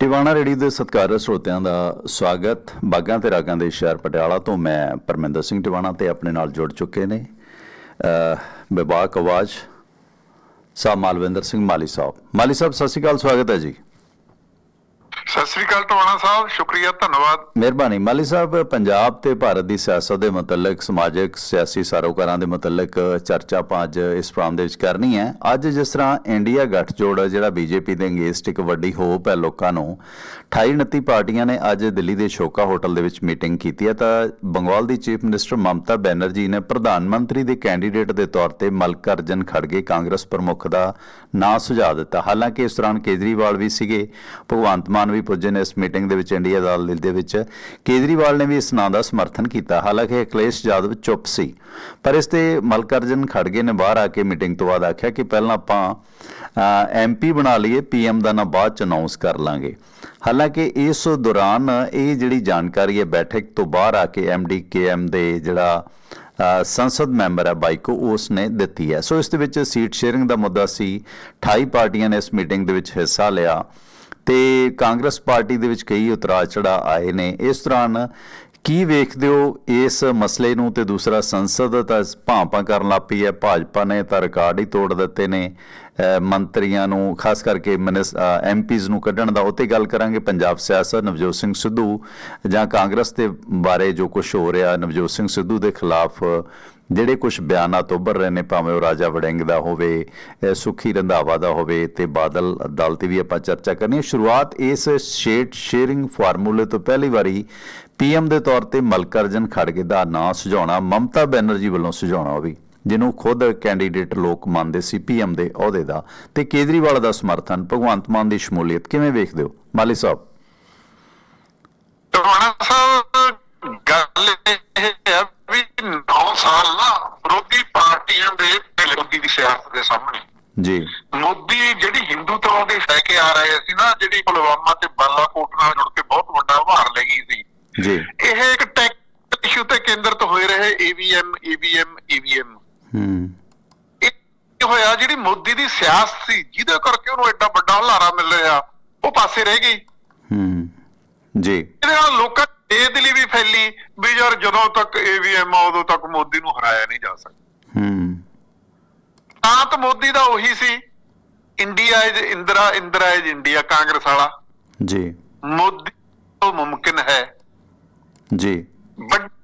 Tiwana ready ਦੇ ਸਤਿਕਾਰਯੋਗ ਸਰੋਤਿਆਂ ਦਾ ਸਵਾਗਤ। ਬਾਗਾਂ ਤੇ ਰਾਗਾਂ ਦੇ ਸ਼ਹਿਰ ਪਟਿਆਲਾ ਤੋਂ ਮੈਂ ਪਰਮਿੰਦਰ ਸਿੰਘ ਟਿਵਾਣਾ ਤੇ ਆਪਣੇ ਨਾਲ ਜੁੜ ਚੁੱਕੇ ਨੇ। ਬੇਬਾਕ ਆਵਾਜ਼। ਸਾਹਿਬ ਮਾਲਵਿੰਦਰ ਸਿੰਘ ਮਾਲੀ ਸਾਹਿਬ। ਮਾਲੀ ਸਾਹਿਬ, ਸਤਿ ਸ਼੍ਰੀ ਅਕਾਲ, ਸਵਾਗਤ ਹੈ ਜੀ। ਸਤਿ ਸ੍ਰੀ ਅਕਾਲ ਟਵਾਣਾ ਸਾਹਿਬ ਸ਼ੁਕਰੀਆ, ਧੰਨਵਾਦ। ਮਿਹਰਬਾਨੀ। ਮਾਲੀ ਸਾਹਿਬ, ਪੰਜਾਬ ਤੇ ਭਾਰਤ ਦੀ ਸਿਆਸਤ ਦੇ ਮੁਤਲਕ, ਸਮਾਜਿਕ, ਸਿਆਸੀ ਸਰੋਕਾਰਾਂ ਦੇ ਮੁਤਲਕ ਚਰਚਾ ਆਪਾਂ ਅੱਜ ਇਸ ਪ੍ਰੋਗਰਾਮ ਦੇ ਵਿੱਚ ਕਰਨੀ ਹੈ। ਅੱਜ ਜਿਸ ਤਰ੍ਹਾਂ ਇੰਡੀਆ ਗੱਠਜੋੜ, ਜਿਹੜਾ ਬੀਜੇਪੀ ਦੇ ਅਗੇਂਸਟ ਇੱਕ ਵੱਡੀ ਹੋਪ ਹੈ ਲੋਕਾਂ ਨੂੰ 28 29 ਪਾਰਟੀਆਂ ਨੇ ਅੱਜ ਦਿੱਲੀ ਦੇ ਸ਼ੋਕਾ ਹੋਟਲ ਦੇ ਵਿੱਚ ਮੀਟਿੰਗ ਕੀਤੀ ਹੈ। ਤਾਂ ਬੰਗਾਲ ਦੀ ਚੀਫ ਮਿਨਿਸਟਰ ਮਮਤਾ ਬੈਨਰਜੀ ਨੇ ਪ੍ਰਧਾਨ ਮੰਤਰੀ ਦੇ ਕੈਂਡੀਡੇਟ ਦੇ ਤੌਰ ਤੇ ਮਲਕਰਜਨ ਖੜਗੇ ਕਾਂਗਰਸ ਪ੍ਰਮੁੱਖ ਦਾ ਨਾਂ ਸੁਝਾਅ ਦਿੱਤਾ। ਹਾਲਾਂਕਿ ਇਸ ਦੌਰਾਨ ਕੇਜਰੀਵਾਲ ਵੀ ਸੀਗੇ, ਭਗਵੰਤ ਮਾਨ ਵੀ ਪੁੱਜੇ ਨੇ ਇਸ ਮੀਟਿੰਗ ਦੇ ਵਿੱਚ ਇੰਡੀਆ ਦਲ ਦੇ ਵਿੱਚ ਕੇਜਰੀਵਾਲ ਨੇ ਵੀ ਇਸ ਨਾਂ ਦਾ ਸਮਰਥਨ ਕੀਤਾ। ਹਾਲਾਂਕਿ ਅਖਿਲੇਸ਼ ਯਾਦਵ ਚੁੱਪ ਸੀ, ਪਰ ਇਸ ਤੇ ਮਲਕਰਜਨ ਖੜਗੇ ਨੇ ਬਾਹਰ ਆ ਕੇ ਮੀਟਿੰਗ ਤੋਂ ਬਾਅਦ ਆਖਿਆ ਕਿ ਪਹਿਲਾਂ ਆਪਾਂ ਐਮਪੀ ਬਣਾ ਲਈਏ ਪੀਐਮ ਦਾ ਨਾਂ ਬਾਅਦ ਚ ਅਨਾਉਂਸ ਕਰ ਲਾਂਗੇ। ਹਾਲਾਂਕਿ ਇਸ ਦੌਰਾਨ ਇਹ ਜਿਹੜੀ ਜਾਣਕਾਰੀ ਹੈ, ਬੈਠਕ ਤੋਂ ਬਾਹਰ ਆ ਕੇ ਐਮਡੀਕੇਐਮ ਦੇ ਜਿਹੜਾ ਸੰਸਦ ਮੈਂਬਰ ਹੈ ਬਾਈਕੋ, ਉਸ ਨੇ ਦਿੱਤੀ ਹੈ। ਸੋ ਇਸ ਦੇ ਵਿੱਚ ਸੀਟ ਸ਼ੇਅਰਿੰਗ ਦਾ ਮੁੱਦਾ ਸੀ। 28 ਪਾਰਟੀਆਂ ਨੇ ਇਸ ਮੀਟਿੰਗ ਦੇ ਵਿੱਚ ਹਿੱਸਾ ਲਿਆ। ਤੇ ਕਾਂਗਰਸ ਪਾਰਟੀ ਦੇ ਵਿੱਚ ਕਈ ਉਤਰਾਅ ਚੜਾ ਆਏ ਨੇ। ਇਸ ਦੌਰਾਨ ਕੀ ਵੇਖਦੇ ਹੋ ਇਸ ਮਸਲੇ ਨੂੰ ਤੇ ਦੂਸਰਾ ਸੰਸਦ ਤਾਂ ਭਾਂਪਾਂ ਕਰਨ ਲੱਗ ਪਈ ਹੈ, ਭਾਜਪਾ ਨੇ ਤਾਂ ਰਿਕਾਰਡ ਹੀ ਤੋੜ ਦਿੱਤੇ ਨੇ। ਮੰਤਰੀਆਂ ਨੂੰ, ਖਾਸ ਕਰਕੇ ਐਮਪੀਜ਼ ਨੂੰ ਕੱਢਣ ਦਾ ਉੱਤੇ ਗੱਲ ਕਰਾਂਗੇ। ਪੰਜਾਬ ਸਿਆਸਤ ਨਵਜੋਤ ਸਿੰਘ ਸਿੱਧੂ ਜਾਂ ਕਾਂਗਰਸ ਦੇ ਬਾਰੇ ਜੋ ਕੁਝ ਹੋ ਰਿਹਾ ਨਵਜੋਤ ਸਿੰਘ ਸਿੱਧੂ ਦੇ ਖਿਲਾਫ, ਜਿਹੜੇ ਕੁਝ ਤੋਂ ਉੱਭਰ ਰਹੇ ਨੇ, ਭਾਵੇਂ ਉਹ ਰਾਜਾ ਵੜਿੰਗ ਦਾ ਹੋਵੇ, ਅਹ, ਸੁਖੀ ਰੰਧਾਵਾ ਦਾ ਹੋਵੇ ਤੇ ਬਾਦਲ ਦਲ ਤੇ ਵੀ ਆਪਾਂ ਚਰਚਾ ਕਰਨੀ ਹੈ। ਸ਼ੁਰੂਆਤ ਇਸ ਸ਼ੇਟ ਸ਼ੇਅਰਿੰਗ ਫਾਰਮੂਲੇ ਤੋਂ ਪਹਿਲੀ ਵਾਰੀ ਪੀਐਮ ਦੇ ਤੌਰ ਤੇ ਮਲਕਰਜਨ ਖੜਗੇ ਦਾ ਨਾਂ ਸੁਝਾਉਣਾ, ਮਮਤਾ ਬੈਨਰਜੀ ਵੱਲੋਂ ਸੁਝਾਉਣਾ ਹੋਵੇ ਜਿਹਨੂੰ ਖੁਦ ਕੈਂਡੀਡੇਟ ਲੋਕ ਮੰਨਦੇ ਸੀ ਪੀਐਮ ਦੇ ਅਹੁਦੇ ਦਾ। ਤੇ ਕੇਜਰੀਵਾਲ ਦਾ ਸਮਰਥਨ ਭਗਵੰਤ ਮਾਨ ਦੀ ਸ਼ਮੂਲੀਅਤ ਕਿਵੇਂ ਵੇਖਦੇ ਹੋ? ਮਾਲੀ ਸਾਹਿਬ। ਟਵਾਣਾ ਸਾਹਿਬ ਗੱਲ ਇਹ ਹੈ ਵੀ 9 ਸਾਲ ਨਾ ਵਿਰੋਧੀ ਪਾਰਟੀਆਂ ਦੇ ਵਿਰੋਧੀ ਦੀ ਸਿਆਸਤ ਦੇ ਸਾਹਮਣੇ। ਜੀ। ਮੋਦੀ ਜਿਹੜੀ ਹਿੰਦੂਤਵ ਦੇ ਲੈ ਕੇ ਆ ਰਹੇ ਸੀ ਨਾ ਜਿਹੜੀ ਪੁਲਵਾਮਾ ਤੇ ਬਾਲਾਕੋਟ ਨਾਲ ਜੁੜ ਕੇ ਬਹੁਤ ਵੱਡਾ ਉਭਾਰ ਲੈ ਗਈ ਸੀ। ਜੀ। ਇਹ ਇੱਕ ਟੈਕ ਇਸ਼ੂ ਤੇ ਕੇਂਦਰਿਤ ਹੋਏ ਰਹੇ ਈਵੀਐਮ ਈਵੀਐਮ ਈਵੀਐਮ ਹੂੰ। ਇਹ ਹੋਇਆ ਜਿਹੜੀ ਮੋਦੀ ਦੀ ਸਿਆਸਤ ਸੀ ਜਿਹਦੇ ਕਰਕੇ ਉਹਨੂੰ ਐਡਾ ਵੱਡਾ ਹਲਾਰਾ ਮਿਲ ਰਿਹਾ। ਉਹ ਪਾਸੇ ਰਹਿ ਗਈ। ਹੂੰ ਜੀ। ਇਹਦੇ ਨਾਲ ਲੋਕਾਂ ਦੀ ਦਿਲੀ ਵੀ ਫੈਲੀ ਵੀ ਯਾਰ ਜਦੋਂ ਤੱਕ ਏਵੀਐਮ ਆ ਉਦੋਂ ਤੱਕ ਮੋਦੀ ਨੂੰ ਹਰਾਇਆ ਨਹੀਂ ਜਾ ਸਕਦਾ। ਹੂੰ। ਤਾਂ ਤਾਂ ਮੋਦੀ ਦਾ ਉਹੀ ਸੀ। India is Indira Indira is India Congress ਵਾਲਾ। ਜੀ। ਮੋਦੀ ਤੋਂ ਮੁਮਕਿਨ ਹੈ। ਜੀ। ਵੱਡੀ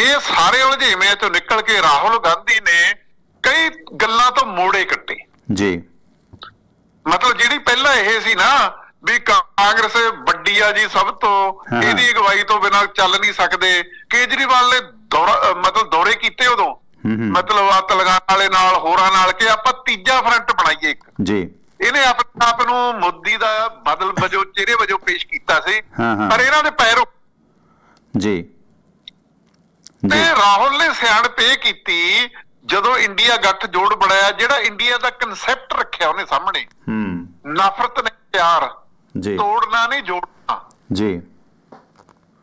ਇਹ ਸਾਰੇ ਉਲਝੇਵੇਂ ਤੋਂ ਨਿਕਲ ਕੇ ਰਾਹੁਲ ਗਾਂਧੀ ਨੇ ਕਈ ਗੱਲਾਂ ਤੋਂ ਮੋੜੇ ਕੱਟੇ। ਜੀ। ਮਤਲਬ ਜਿਹੜੀ ਪਹਿਲਾਂ ਇਹ ਸੀ ਨਾ ਵੀ ਕਾਂਗਰਸ ਵੱਡੀ ਆ ਜੀ ਸਭ ਤੋਂ। ਇਹਦੀ ਅਗਵਾਈ ਤੋਂ ਬਿਨਾਂ ਚੱਲ ਨਹੀਂ ਸਕਦੇ। ਕੇਜਰੀਵਾਲ ਨੇ ਮਤਲਬ ਦੌਰੇ ਕੀਤੇ ਉਦੋਂ। ਮਤਲਬ ਆ ਤਲਗਾਨ ਵਾਲੇ ਨਾਲ ਹੋਰਾਂ ਨਾਲ ਕਿ ਆਪਾਂ ਤੀਜਾ ਫਰੰਟ ਬਣਾਈਏ ਇੱਕ। ਜੀ। ਇਹਨੇ ਆਪਣੇ ਆਪ ਨੂੰ ਮੋਦੀ ਦਾ ਬਦਲ ਵਜੋਂ ਚਿਹਰੇ ਵਜੋਂ ਪੇਸ਼ ਕੀਤਾ ਸੀ। ਪਰ ਇਹਨਾਂ ਦੇ ਪੈਰ ਜੀ। ਤੇ ਰਾਹੁਲ ਨੇ ਸਿਆਣਪ ਇਹ ਕੀਤੀ ਜਦੋਂ ਇੰਡੀਆ ਗੱਠ ਜੋੜ ਬਣਾਇਆ ਜਿਹੜਾ ਇੰਡੀਆ ਦਾ ਕਨਸੈਪਟ ਰੱਖਿਆ ਉਹਨੇ ਸਾਹਮਣੇ। ਹੂੰ। ਨਫ਼ਰਤ ਨੇ ਪਿਆਰ। ਜੀ। ਤੋੜਨਾ ਨਹੀਂ ਜੋੜਨਾ। ਜੀ।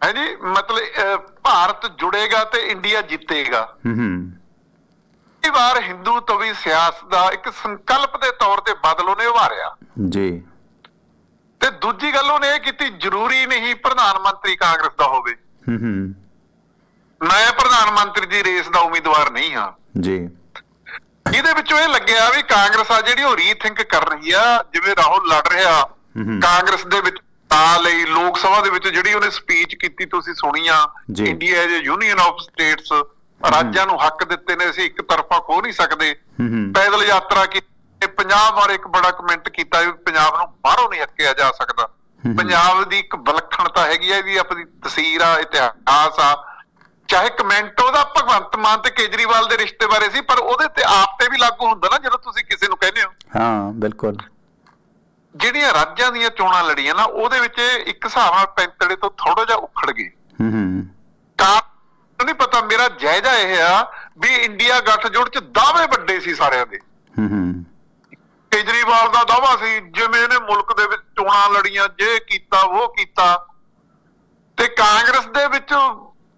ਹੈ ਜੀ? ਮਤਲਬ ਭਾਰਤ ਜੁੜੇਗਾ ਤੇ ਇੰਡੀਆ ਜਿੱਤੇਗਾ। ਹੂੰ ਹੂੰ। ਇਹ ਵਾਰ ਹਿੰਦੂ ਤਵੀ ਸਿਆਸਤ ਦਾ ਇੱਕ ਸੰਕਲਪ ਦੇ ਤੌਰ ਤੇ ਬਦਲ ਉਹਨੇ ਉਭਾਰਿਆ। ਜੀ। ਤੇ ਦੂਜੀ ਗੱਲ ਉਹਨੇ ਇਹ ਕੀਤੀ ਜ਼ਰੂਰੀ ਨਹੀਂ ਪ੍ਰਧਾਨ ਮੰਤਰੀ ਕਾਂਗਰਸ ਦਾ ਹੋਵੇ। ਹੂੰ ਹੂੰ। ਮੈਂ ਪ੍ਰਧਾਨ ਮੰਤਰੀ ਦੀ ਰੇਸ ਦਾ ਉਮੀਦਵਾਰ ਨਹੀਂ ਹਾਂ। ਜੀ। ਇਹਦੇ ਵਿੱਚੋਂ ਇਹ ਲੱਗਿਆ ਵੀ ਕਾਂਗਰਸ ਆ ਜਿਹੜੀ ਉਹ ਰੀਥਿੰਕ ਕਰ ਰਹੀ ਆ ਜਿਵੇਂ ਰਾਹੁਲ ਲੜ ਰਿਹਾ। ਕਾਂਗਰਸ ਦੇ ਵਿੱਚ ਆ ਲਈ ਲੋਕ ਸਭਾ ਦੇ ਵਿੱਚ ਜਿਹੜੀ ਉਹਨੇ ਸਪੀਚ ਕੀਤੀ ਤੁਸੀਂ ਸੁਣੀ ਆ। India is union of states ਰਾਜਾਂ ਨੂੰ ਹੱਕ ਦਿੱਤੇ ਨੇ ਅਸੀਂ ਇੱਕ ਤਰਫਾ ਖੋ ਨਹੀਂ ਸਕਦੇ। ਪੈਦਲ ਯਾਤਰਾ ਕੀਤੀ ਪੰਜਾਬ ਬਾਰੇ ਇੱਕ ਬੜਾ ਕਮੈਂਟ ਕੀਤਾ ਵੀ ਪੰਜਾਬ ਨੂੰ ਬਾਹਰੋਂ ਨਹੀਂ ਹੱਕਿਆ ਜਾ ਸਕਦਾ। ਪੰਜਾਬ ਦੀ ਇੱਕ ਵਿਲੱਖਣਤਾ ਹੈਗੀ ਹੈ ਵੀ ਆਪਣੀ ਤਸਵੀਰ ਆ ਇਤਿਹਾਸ ਆ। ਚਾਹੇ ਕਮੈਂਟ ਉਹਦਾ ਭਗਵੰਤ ਮਾਨ ਤੇ ਕੇਜਰੀਵਾਲ ਦੇ ਰਿਸ਼ਤੇ ਬਾਰੇ ਸੀ ਪਰ ਉਹਦੇ ਤੇ ਆਪ ਤੇ ਵੀ ਲਾਗੂ ਹੁੰਦਾ ਨਾ ਜਦੋਂ ਤੁਸੀਂ ਕਿਸੇ ਨੂੰ ਕਹਿੰਦੇ ਹੋ। ਹਾਂ ਬਿਲਕੁਲ। ਜਿਹੜੀਆਂ ਰਾਜਾਂ ਦੀਆਂ ਚੋਣਾਂ ਲੜੀਆਂ ਨਾ ਉਹਦੇ ਵਿੱਚ ਇੱਕ ਹਿਸਾਬ ਨਾਲ ਪੈਂਤੜੇ ਤੋਂ ਥੋੜਾ ਜਿਹਾ ਉਖੜ ਗਏ। ਹੂੰ ਹੂੰ। ਕਾਰਨ ਨਹੀਂ ਪਤਾ ਮੇਰਾ ਜਾਇਜ਼ਾ ਇਹ ਆ ਵੀ ਇੰਡੀਆ ਗੱਠਜੋੜ ਚ ਦਾਅਵੇ ਵੱਡੇ ਸੀ ਸਾਰਿਆਂ ਦੇ। ਹੂੰ ਹੂੰ। ਕੇਜਰੀਵਾਲ ਦਾ ਦਾਵਾ ਸੀ ਜਿਵੇਂ ਇਹਨੇ ਮੁਲਕ ਦੇ ਵਿੱਚ ਚੋਣਾਂ ਲੜੀਆਂ ਜੇ ਕੀਤਾ ਉਹ ਕੀਤਾ। ਤੇ ਕਾਂਗਰਸ ਦੇ ਵਿੱਚ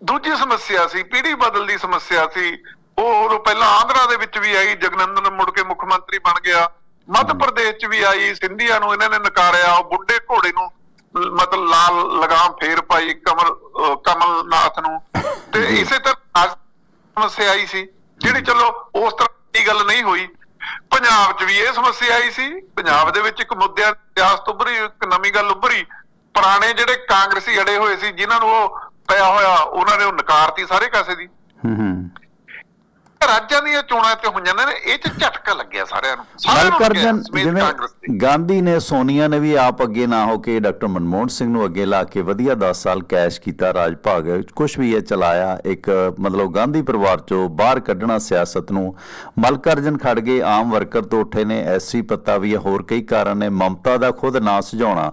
ਦੂਜੀ ਸਮੱਸਿਆ ਸੀ ਪੀੜ੍ਹੀ ਬਦਲ ਦੀ ਸਮੱਸਿਆ ਸੀ। ਉਹ ਉਦੋਂ ਪਹਿਲਾਂ ਆਂਧਰਾ ਦੇ ਵਿੱਚ ਵੀ ਆਈ ਜਗਨੰਦਨ ਮੁੜ ਕੇ ਮੁੱਖ ਮੰਤਰੀ ਬਣ ਗਿਆ। ਮੱਧ ਪ੍ਰਦੇਸ਼ 'ਚ ਵੀ ਆਈ ਸਿੰਧੀਆ ਨੂੰ ਇਹਨਾਂ ਨੇ ਨਕਾਰਿਆ ਉਹ ਬੁੱਢੇ ਘੋੜੇ ਨੂੰ ਮਤਲਬ ਲਾਲ ਲਗਾਮ ਫੇਰ ਪਾਈ ਕਮਲ ਕਮਲਨਾਥ ਨੂੰ। ਤੇ। ਇਸੇ ਤਰ੍ਹਾਂ ਸਮੱਸਿਆ ਆਈ ਸੀ ਜਿਹੜੀ ਚਲੋ ਉਸ ਤਰ੍ਹਾਂ ਦੀ ਗੱਲ ਨਹੀਂ ਹੋਈ। ਪੰਜਾਬ 'ਚ ਵੀ ਇਹ ਸਮੱਸਿਆ ਆਈ ਸੀ। ਪੰਜਾਬ ਦੇ ਵਿੱਚ ਇੱਕ ਮੁੱਦਿਆਂ ਸਿਆਸਤ ਉੱਭਰੀ ਇੱਕ ਨਵੀਂ ਗੱਲ ਉੱਭਰੀ। ਪੁਰਾਣੇ ਜਿਹੜੇ ਕਾਂਗਰਸੀ ਅੜੇ ਹੋਏ ਸੀ ਜਿਨ੍ਹਾਂ ਨੂੰ ਉਹ ਪਿਆ ਹੋਇਆ ਉਹਨਾਂ ਨੇ ਉਹ ਨਕਾਰਤੀ ਸਾਰੇ ਕਾਸੇ ਦੀ। ਹੂੰ ਹੂੰ। ਰਾਜਾਂ ਦੀਆਂ ਚੋਣਾਂ ਤੇ ਹੋਈਆਂ ਨੇ ਇਹ ਚ ਝਟਕਾ ਲੱਗਿਆ ਸਾਰਿਆਂ ਨੂੰ। ਸਾਰਿਆਂ ਨੂੰ ਜਿਵੇਂ। ਗਾਂਧੀ ਨੇ ਸੋਨੀਆ ਨੇ ਵੀ ਆਪ ਅੱਗੇ ਨਾ ਹੋ ਕੇ ਡਾਕਟਰ ਮਨਮੋਹਨ ਸਿੰਘ ਨੂੰ ਅੱਗੇ ਲਾ ਕੇ ਵਧੀਆ 10 ਸਾਲ ਕੈਸ਼ ਕੀਤਾ ਰਾਜ ਭਾਗ ਕੁਝ ਵੀ ਇਹ ਚਲਾਇਆ ਇੱਕ ਮਤਲਬ ਗਾਂਧੀ ਪਰਿਵਾਰ ਚੋਂ ਬਾਹਰ ਕੱਢਣਾ ਸਿਆਸਤ ਨੂੰ। ਮਲਕਰਜਨ ਖੜਗੇ ਆਮ ਵਰਕਰ ਤੋਂ ਉੱਠੇ ਨੇ ਐਸਸੀ ਪੱਤਾ ਵੀ ਹੋਰ ਕਈ ਕਾਰਨ ਨੇ ਮਮਤਾ ਦਾ ਖੁਦ ਨਾਂ ਸੁਝਾਉਣਾ।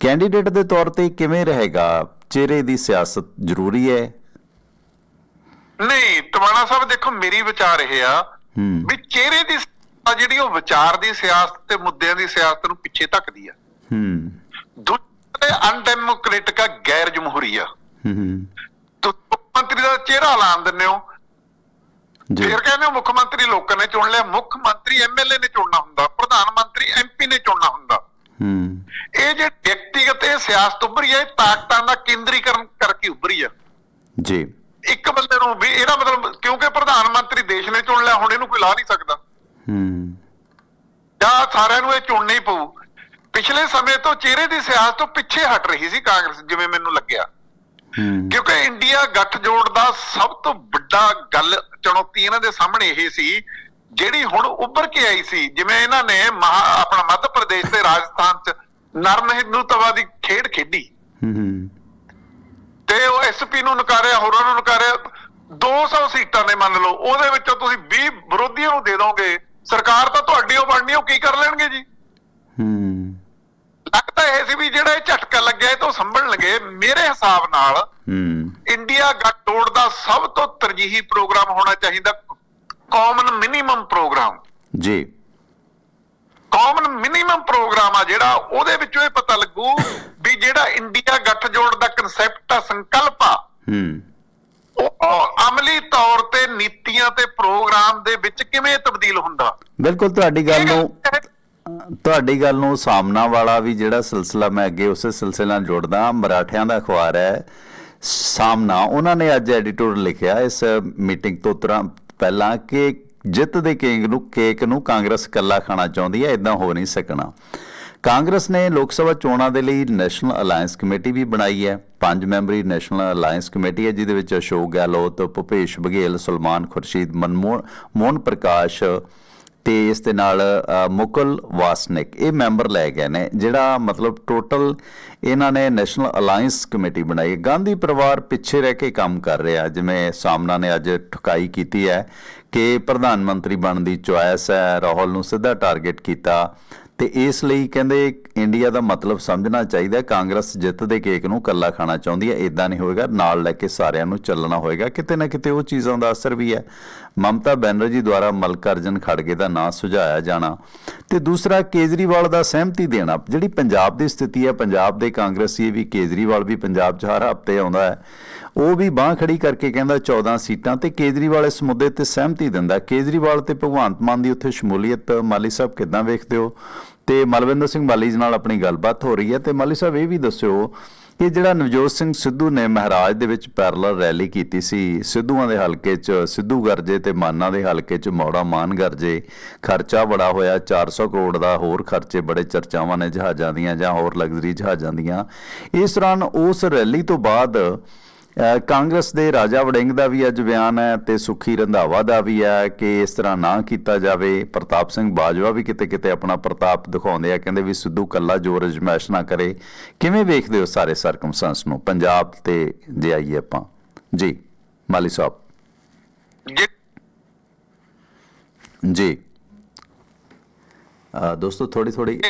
ਕੈਂਡੀਡੇਟ ਦੇ ਤੌਰ ਤੇ ਕਿਵੇਂ ਰਹੇਗਾ? ਚਿਹਰੇ ਦੀ ਸਿਆਸਤ ਜ਼ਰੂਰੀ ਹੈ। ਨਹੀਂ ਟਵਾਣਾ ਸਾਹਿਬ ਦੇਖੋ ਮੇਰੀ ਵਿਚਾਰ ਇਹ ਆ ਵੀ ਚਿਹਰੇ ਦੀ ਜਿਹੜੀ ਉਹ ਵਿਚਾਰ ਦੀ ਸਿਆਸਤ ਤੇ ਮੁੱਦਿਆਂ ਦੀ ਸਿਆਸਤ ਨੂੰ ਪਿੱਛੇ ਧੱਕਦੀ ਆ। ਹੂੰ। ਦੂਜੇ ਅਨਡੈਮੋਕ੍ਰੈਟਿਕ ਆ ਗੈਰ ਜਮਹੂਰੀ ਆ। ਹੂੰ, ਹੂੰ। ਤੁਸੀਂ ਮੁੱਖ ਮੰਤਰੀ ਦਾ ਚਿਹਰਾ ਐਲਾਨ ਦਿੰਦੇ ਹੋ। ਜੀ। ਫਿਰ ਕਹਿੰਦੇ ਹੋ ਮੁੱਖ ਮੰਤਰੀ ਲੋਕਾਂ ਨੇ ਚੁਣ ਲਿਆ। ਮੁੱਖ ਮੰਤਰੀ ਐਮਐਲਏ ਨੇ ਚੁਣਨਾ ਹੁੰਦਾ ਪ੍ਰਧਾਨ ਮੰਤਰੀ ਐਮਪੀ ਨੇ ਚੁਣਨਾ ਹੁੰਦਾ। ਹੂੰ। ਇਹ ਜੇ ਵਿਅਕਤੀਗਤ ਇਹ ਸਿਆਸਤ ਉੱਭਰੀ ਹੈ ਤਾਕਤਾਂ ਦਾ ਕੇਂਦਰੀਕਰਨ ਕਰਕੇ ਉੱਭਰੀ ਆ ਜੀ। ਇੱਕ ਬੰਦੇ ਨੂੰ ਵੀ ਇਹਦਾ ਮਤਲਬ ਕਿਉਂਕਿ ਪ੍ਰਧਾਨ ਮੰਤਰੀ ਦੇਸ਼ ਨੇ ਚੁਣ ਲਿਆ ਹੁਣ ਇਹਨੂੰ ਕੋਈ ਲਾ ਨਹੀਂ ਸਕਦਾ। ਹੂੰ। ਜਾਂ ਸਾਰਿਆਂ ਨੂੰ ਇਹ ਚੁਣਨਾ ਹੀ ਪਊ। ਪਿਛਲੇ ਸਮੇਂ ਤੋਂ ਚਿਹਰੇ ਦੀ ਸਿਆਸਤ ਤੋਂ ਪਿੱਛੇ ਹਟ ਰਹੀ ਸੀ ਕਾਂਗਰਸ ਜਿਵੇਂ ਮੈਨੂੰ ਲੱਗਿਆ। ਹੂੰ। ਕਿਉਂਕਿ ਇੰਡੀਆ ਗੱਠਜੋੜ ਦਾ ਸਭ ਤੋਂ ਵੱਡਾ ਗੱਲ ਚੁਣੌਤੀ ਇਹਨਾਂ ਦੇ ਸਾਹਮਣੇ ਇਹ ਸੀ ਜਿਹੜੀ ਹੁਣ ਉੱਭਰ ਕੇ ਆਈ ਸੀ ਜਿਵੇਂ ਇਹਨਾਂ ਨੇ ਮਹਾ ਆਪਣਾ ਮੱਧ ਪ੍ਰਦੇਸ਼ ਤੇ ਰਾਜਸਥਾਨ ਚ ਨਰਮ ਹਿੰਦੂਤਵਾ ਦੀ ਖੇਡ ਖੇਡੀ। ਤੇ ਉਹ ਐਸਪੀ ਨੂੰ ਨਕਾਰਿਆ ਹੋਰਾਂ ਨੂੰ ਨਕਾਰਿਆ 200 ਸੀਟਾਂ ਨੇ ਮੰਨ ਲਓ ਉਹਦੇ ਵਿੱਚੋਂ ਤੁਸੀਂ 20 ਵਿਰੋਧੀਆਂ ਨੂੰ ਦੇ ਦੋਗੇ ਸਰਕਾਰ ਤਾਂ ਤੁਹਾਡੀ ਉਹ ਬਣਨੀ ਉਹ ਕੀ ਕਰ ਲੈਣਗੇ ਜੀ? ਹੂੰ। ਲੱਗਦਾ ਇਹ ਸੀ ਵੀ ਜਿਹੜਾ ਇਹ ਝਟਕਾ ਲੱਗਿਆ ਇਹ ਤੋਂ ਸੰਭਲਣਗੇ ਮੇਰੇ ਹਿਸਾਬ ਨਾਲ ਹੂੰ। ਇੰਡੀਆ ਗੱਠਜੋੜ ਦਾ ਸਭ ਤੋਂ ਤਰਜੀਹੀ ਪ੍ਰੋਗਰਾਮ ਹੋਣਾ ਚਾਹੀਦਾ ਕਾਮਨ ਮਿਨੀਮਮ ਪ੍ਰੋਗਰਾਮ ਜੀ। ਕਾਮਨ ਮਿਨੀਮਮ ਪ੍ਰੋਗਰਾਮ ਆ ਜਿਹੜਾ ਉਹਦੇ ਵਿੱਚੋਂ ਇਹ ਪਤਾ ਲੱਗੂ ਵੀ ਜਿਹੜਾ ਇੰਡੀਆ ਗੱਠਜੋੜ ਦਾ ਕਨਸੈਪਟ ਆ ਸੰਕਲਪ ਆ ਹੂੰ। ਉਹ ਅਮਲੀ ਤੌਰ ਤੇ ਨੀਤੀਆਂ ਤੇ ਪ੍ਰੋਗਰਾਮ ਦੇ ਵਿੱਚ ਕਿਵੇਂ ਤਬਦੀਲ ਹੁੰਦਾ? ਬਿਲਕੁਲ ਤੁਹਾਡੀ ਗੱਲ ਨੂੰ ਤੁਹਾਡੀ ਗੱਲ ਨੂੰ ਸਾਹਮਣਾ ਵਾਲਾ ਵੀ ਜਿਹੜਾ ਸਿਲਸਿਲਾ ਮੈਂ ਅੱਗੇ ਉਸੇ ਸਿਲਸਿਲੇ ਨਾਲ ਜੋੜਦਾ ਮਰਾਠਿਆਂ ਦਾ ਅਖਬਾਰ ਹੈ। ਸਾਹਮਣਾ ਉਹਨਾਂ ਨੇ ਅੱਜ ਐਡੀਟੋਰ ਲਿਖਿਆ ਇਸ ਮੀਟਿੰਗ ਤੋਂ ਪਹਿਲਾਂ ਕਿ ਜਿੱਤ ਦੇ ਕੇਕ ਨੂੰ ਕੇਕ ਨੂੰ ਕਾਂਗਰਸ ਇਕੱਲਾ ਖਾਣਾ ਚਾਹੁੰਦੀ ਹੈ ਇਦਾਂ ਹੋ ਨਹੀਂ ਸਕਣਾ। ਕਾਂਗਰਸ ਨੇ ਲੋਕ ਸਭਾ ਚੋਣਾਂ ਦੇ ਲਈ ਨੈਸ਼ਨਲ ਅਲਾਈਅੰਸ ਕਮੇਟੀ ਵੀ ਬਣਾਈ ਹੈ। ਪੰਜ ਮੈਂਬਰੀ ਨੈਸ਼ਨਲ ਅਲਾਈਅੰਸ ਕਮੇਟੀ ਹੈ, ਜਿਹਦੇ ਵਿੱਚ ਅਸ਼ੋਕ ਗਹਿਲੋਤ, ਭੁਪੇਸ਼ ਬਘੇਲ, ਸੁਲਮਾਨ ਖੁਰਸ਼ੀਦ, ਮਨਮੋਹਨ, ਮੋਹਨ ਪ੍ਰਕਾਸ਼ ਤੇ ਇਸ ਦੇ ਨਾਲ ਅ, ਮੁਕੁਲ ਵਾਸਨਿਕ ਇਹ ਮੈਂਬਰ ਲੈ ਗਏ ਨੇ ਜਿਹੜਾ ਮਤਲਬ ਟੋਟਲ ਇਹਨਾਂ ਨੇ ਨੈਸ਼ਨਲ ਅਲਾਈਅੰਸ ਕਮੇਟੀ ਬਣਾਈ ਹੈ। ਗਾਂਧੀ ਪਰਿਵਾਰ ਪਿੱਛੇ ਰਹਿ ਕੇ ਕੰਮ ਕਰ ਰਿਹਾ ਜਿਵੇਂ ਸਾਹਮਣਾ ਨੇ ਅੱਜ ਠੁਕਾਈ ਕੀਤੀ ਹੈ ਕਿ ਪ੍ਰਧਾਨ ਮੰਤਰੀ ਬਣਨ ਦੀ ਚੁਆਇਸ ਹੈ ਰਾਹੁਲ ਨੂੰ ਸਿੱਧਾ ਟਾਰਗੇਟ ਕੀਤਾ ਤੇ ਇਸ ਲਈ ਕਹਿੰਦੇ ਇੰਡੀਆ ਦਾ ਮਤਲਬ ਸਮਝਣਾ ਚਾਹੀਦਾ ਕਾਂਗਰਸ ਜਿੱਤ ਦੇ ਕੇਕ ਨੂੰ ਕੱਲਾ ਖਾਣਾ ਚਾਹੁੰਦੀ ਹੈ ਇਦਾਂ ਨਹੀਂ ਹੋਏਗਾ। ਨਾਲ ਲੈ ਕੇ ਸਾਰਿਆਂ ਨੂੰ ਚੱਲਣਾ ਹੋਏਗਾ। ਕਿਤੇ ਨਾ ਕਿਤੇ ਉਹ ਚੀਜ਼ਾਂ ਦਾ ਅਸਰ ਵੀ ਹੈ। ਮਮਤਾ ਬੈਨਰਜੀ ਦੁਆਰਾ ਮਲਕਰਜਨ ਖੜਗੇ ਦਾ ਨਾਂ ਸੁਝਾਇਆ ਜਾਣਾ। ਤੇ ਦੂਸਰਾ, ਕੇਜਰੀਵਾਲ ਦਾ ਸਹਿਮਤੀ ਦੇਣਾ। ਜਿਹੜੀ ਪੰਜਾਬ ਦੀ ਸਥਿਤੀ ਹੈ, ਪੰਜਾਬ ਦੇ ਕਾਂਗਰਸੀ ਵੀ ਕੇਜਰੀਵਾਲ ਵੀ ਪੰਜਾਬ 'ਚ ਹਰ ਹਫ਼ਤੇ ਆਉਂਦਾ ਹੈ। ਉਹ ਵੀ ਬਾਹ ਖੜੀ ਕਰਕੇ ਕਹਿੰਦਾ 14 ਸੀਟਾਂ ਤੇ ਕੇਜਰੀਵਾਲ ਇਸ ਮੁੱਦੇ ਤੇ ਸਹਿਮਤੀ ਦਿੰਦਾ ਕੇਜਰੀਵਾਲ ਤੇ ਭਗਵੰਤ ਮਾਨ ਦੀ ਉੱਥੇ ਸ਼ਮੂਲੀਅਤ, ਮਾਲੀ ਸਾਹਿਬ ਕਿਦਾਂ ਵੇਖਦੇ ਹੋ? ਤੇ ਮਲਵਿੰਦਰ ਸਿੰਘ ਮਾਲੀ ਜੀ ਨਾਲ ਆਪਣੀ ਗੱਲਬਾਤ ਹੋ ਰਹੀ ਹੈ ਤੇ ਮਾਲੀ ਸਾਹਿਬ ਇਹ ਵੀ ਦੱਸਿਓ ਕਿ ਜਿਹੜਾ ਨਵਜੋਤ ਸਿੰਘ ਸਿੱਧੂ ਨੇ ਮਹਾਰਾਜ ਦੇ ਵਿੱਚ ਪੈਰਲਲ ਰੈਲੀ ਕੀਤੀ ਸੀ, ਸਿੱਧੂਆਂ ਦੇ ਹਲਕੇ 'ਚ ਸਿੱਧੂ ਗਰਜੇ ਤੇ ਮਾਨਾ ਦੇ ਹਲਕੇ 'ਚ ਮੌੜਾ ਮਾਨ ਗਰਜੇ, ਖਰਚਾ ਬੜਾ ਹੋਇਆ 400 ਕਰੋੜ ਦਾ ਹੋਰ ਖਰਚੇ ਬੜੇ ਚਰਚਾਵਾਂ ਨੇ ਜਹਾਜ਼ਾਂ ਦੀਆਂ ਜਾਂ ਹੋਰ ਲਗਜ਼ਰੀ ਜਹਾਜ਼ਾਂ ਦੀਆਂ। ਇਸ ਦੌਰਾਨ ਉਸ ਰੈਲੀ ਤੋਂ ਬਾਅਦ ਕਾਂਗਰਸ ਦੇ ਰਾਜਾ ਵੜਿੰਗ ਦਾ ਵੀ ਅੱਜ ਬਿਆਨ ਹੈ ਤੇ ਸੁਖੀ ਰੰਧਾਵਾ ਦਾ ਵੀ ਹੈ ਕਿ ਇਸ ਤਰ੍ਹਾਂ ਨਾ ਕੀਤਾ ਜਾਵੇ। ਪ੍ਰਤਾਪ ਸਿੰਘ ਬਾਜਵਾ ਵੀ ਕਿਤੇ ਕਿਤੇ ਆਪਣਾ ਪ੍ਰਤਾਪ ਦਿਖਾਉਂਦੇ ਆ ਕਹਿੰਦੇ ਵੀ ਸਿੱਧੂ ਕੱਲਾ ਜੋਰ ਅਜਮਾਇਸ਼ ਨਾ ਕਰੇ। ਕਿਵੇਂ ਵੇਖਦੇ ਹੋ ਸਾਰੇ ਸਰਕਮਸਟੈਂਸ ਨੂੰ? ਪੰਜਾਬ ਤੇ ਜੇ ਆਈਏ ਆਪਾਂ। ਜੀ ਮਾਲੀ ਸਾਹਿਬ। ਜੇ। ਦੋਸਤੋ ਥੋੜੀ ਥੋੜੀ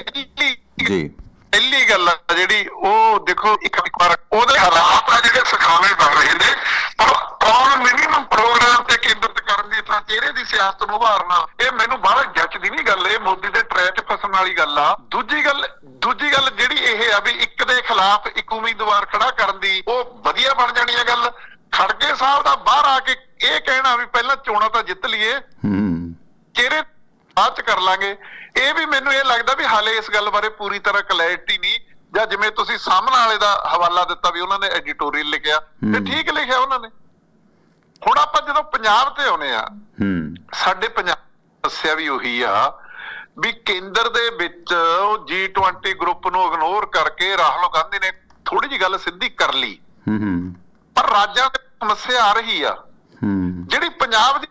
ਜੀ। ਪਹਿਲੀ ਗੱਲ ਆ ਜਿਹੜੀ ਉਹ ਦੇਖੋ ਇੱਕ ਵਾਰ ਉਹਦੇ ਹਾਲਾਤ ਆ ਜਿਹੜੇ ਸਿਖਾਉਣੇ ਬਣ ਰਹੇ ਨੇ ਪਰ ਕੌਣ ਮਿਨੀਮਮ ਪ੍ਰੋਗਰਾਮ ਤੇ ਕੇਂਦਰਿਤ ਕਰਨ ਦੀ ਤਾਂ ਚਿਹਰੇ ਦੀ ਸਿਆਸਤ ਨੂੰ ਉਭਾਰਨਾ ਇਹ ਮੈਨੂੰ ਬਾਹਰ ਜੱਜਦੀ ਨਹੀਂ ਗੱਲ ਇਹ ਮੋਦੀ ਦੇ ਟਰੈਕ 'ਚ ਫਸਣ ਵਾਲੀ ਗੱਲ ਆ। ਦੂਜੀ ਗੱਲ ਦੂਜੀ ਗੱਲ ਜਿਹੜੀ ਇਹ ਆ ਵੀ ਇੱਕ ਦੇ ਖਿਲਾਫ ਇੱਕ ਉਮੀਦਵਾਰ ਖੜਾ ਕਰਨ ਦੀ ਉਹ ਵਧੀਆ ਬਣ ਜਾਣੀ ਆ ਗੱਲ। ਖੜਗੇ ਸਾਹਿਬ ਦਾ ਬਾਹਰ ਆ ਕੇ ਇਹ ਕਹਿਣਾ ਵੀ ਪਹਿਲਾਂ ਚੋਣਾਂ ਤਾਂ ਜਿੱਤ ਲਈਏ। ਹੂੰ। ਚਿਹਰੇ ਬਾਅਦ ਚ ਕਰ ਲਾਂਗੇ। ਇਹ ਵੀ ਮੈਨੂੰ ਇਹ ਲੱਗਦਾ ਵੀ ਹਾਲੇ ਇਸ ਗੱਲ ਬਾਰੇ ਪੂਰੀ ਤਰ੍ਹਾਂ ਕਲੈਰਿਟੀ ਨਹੀਂ ਜਾਂ ਜਿਵੇਂ ਤੁਸੀਂ ਸਾਹਮਣੇ ਵਾਲੇ ਦਾ ਹਵਾਲਾ ਦਿੱਤਾ ਵੀ ਉਹਨਾਂ ਨੇ ਐਡੀਟੋਰੀਅਲ ਲਿਖਿਆ ਤੇ। ਠੀਕ ਲਿਖਿਆ ਉਹਨਾਂ ਨੇ। ਹੁਣ ਆਪਾਂ ਜਦੋਂ ਪੰਜਾਬ ਤੇ ਆਉਨੇ ਆ ਹੂੰ। ਸਾਡੇ ਪੰਜਾਬ ਦੀ ਸਮੱਸਿਆ ਵੀ ਉਹੀ ਆ ਵੀ ਕੇਂਦਰ ਦੇ ਵਿੱਚ ਉਹ G20 ਗਰੁੱਪ ਨੂੰ ਇਗਨੋਰ ਕਰਕੇ ਰਾਹੁਲ ਗਾਂਧੀ ਨੇ ਥੋੜੀ ਜੀ ਗੱਲ ਸਿੱਧੀ ਕਰ ਲਈ। ਹੂੰ ਹੂੰ। ਪਰ ਰਾਜਾਂ ਦੀ ਸਮੱਸਿਆ ਆ ਰਹੀ ਆ। ਹੂੰ। ਜਿਹੜੀ ਪੰਜਾਬ ਦੀ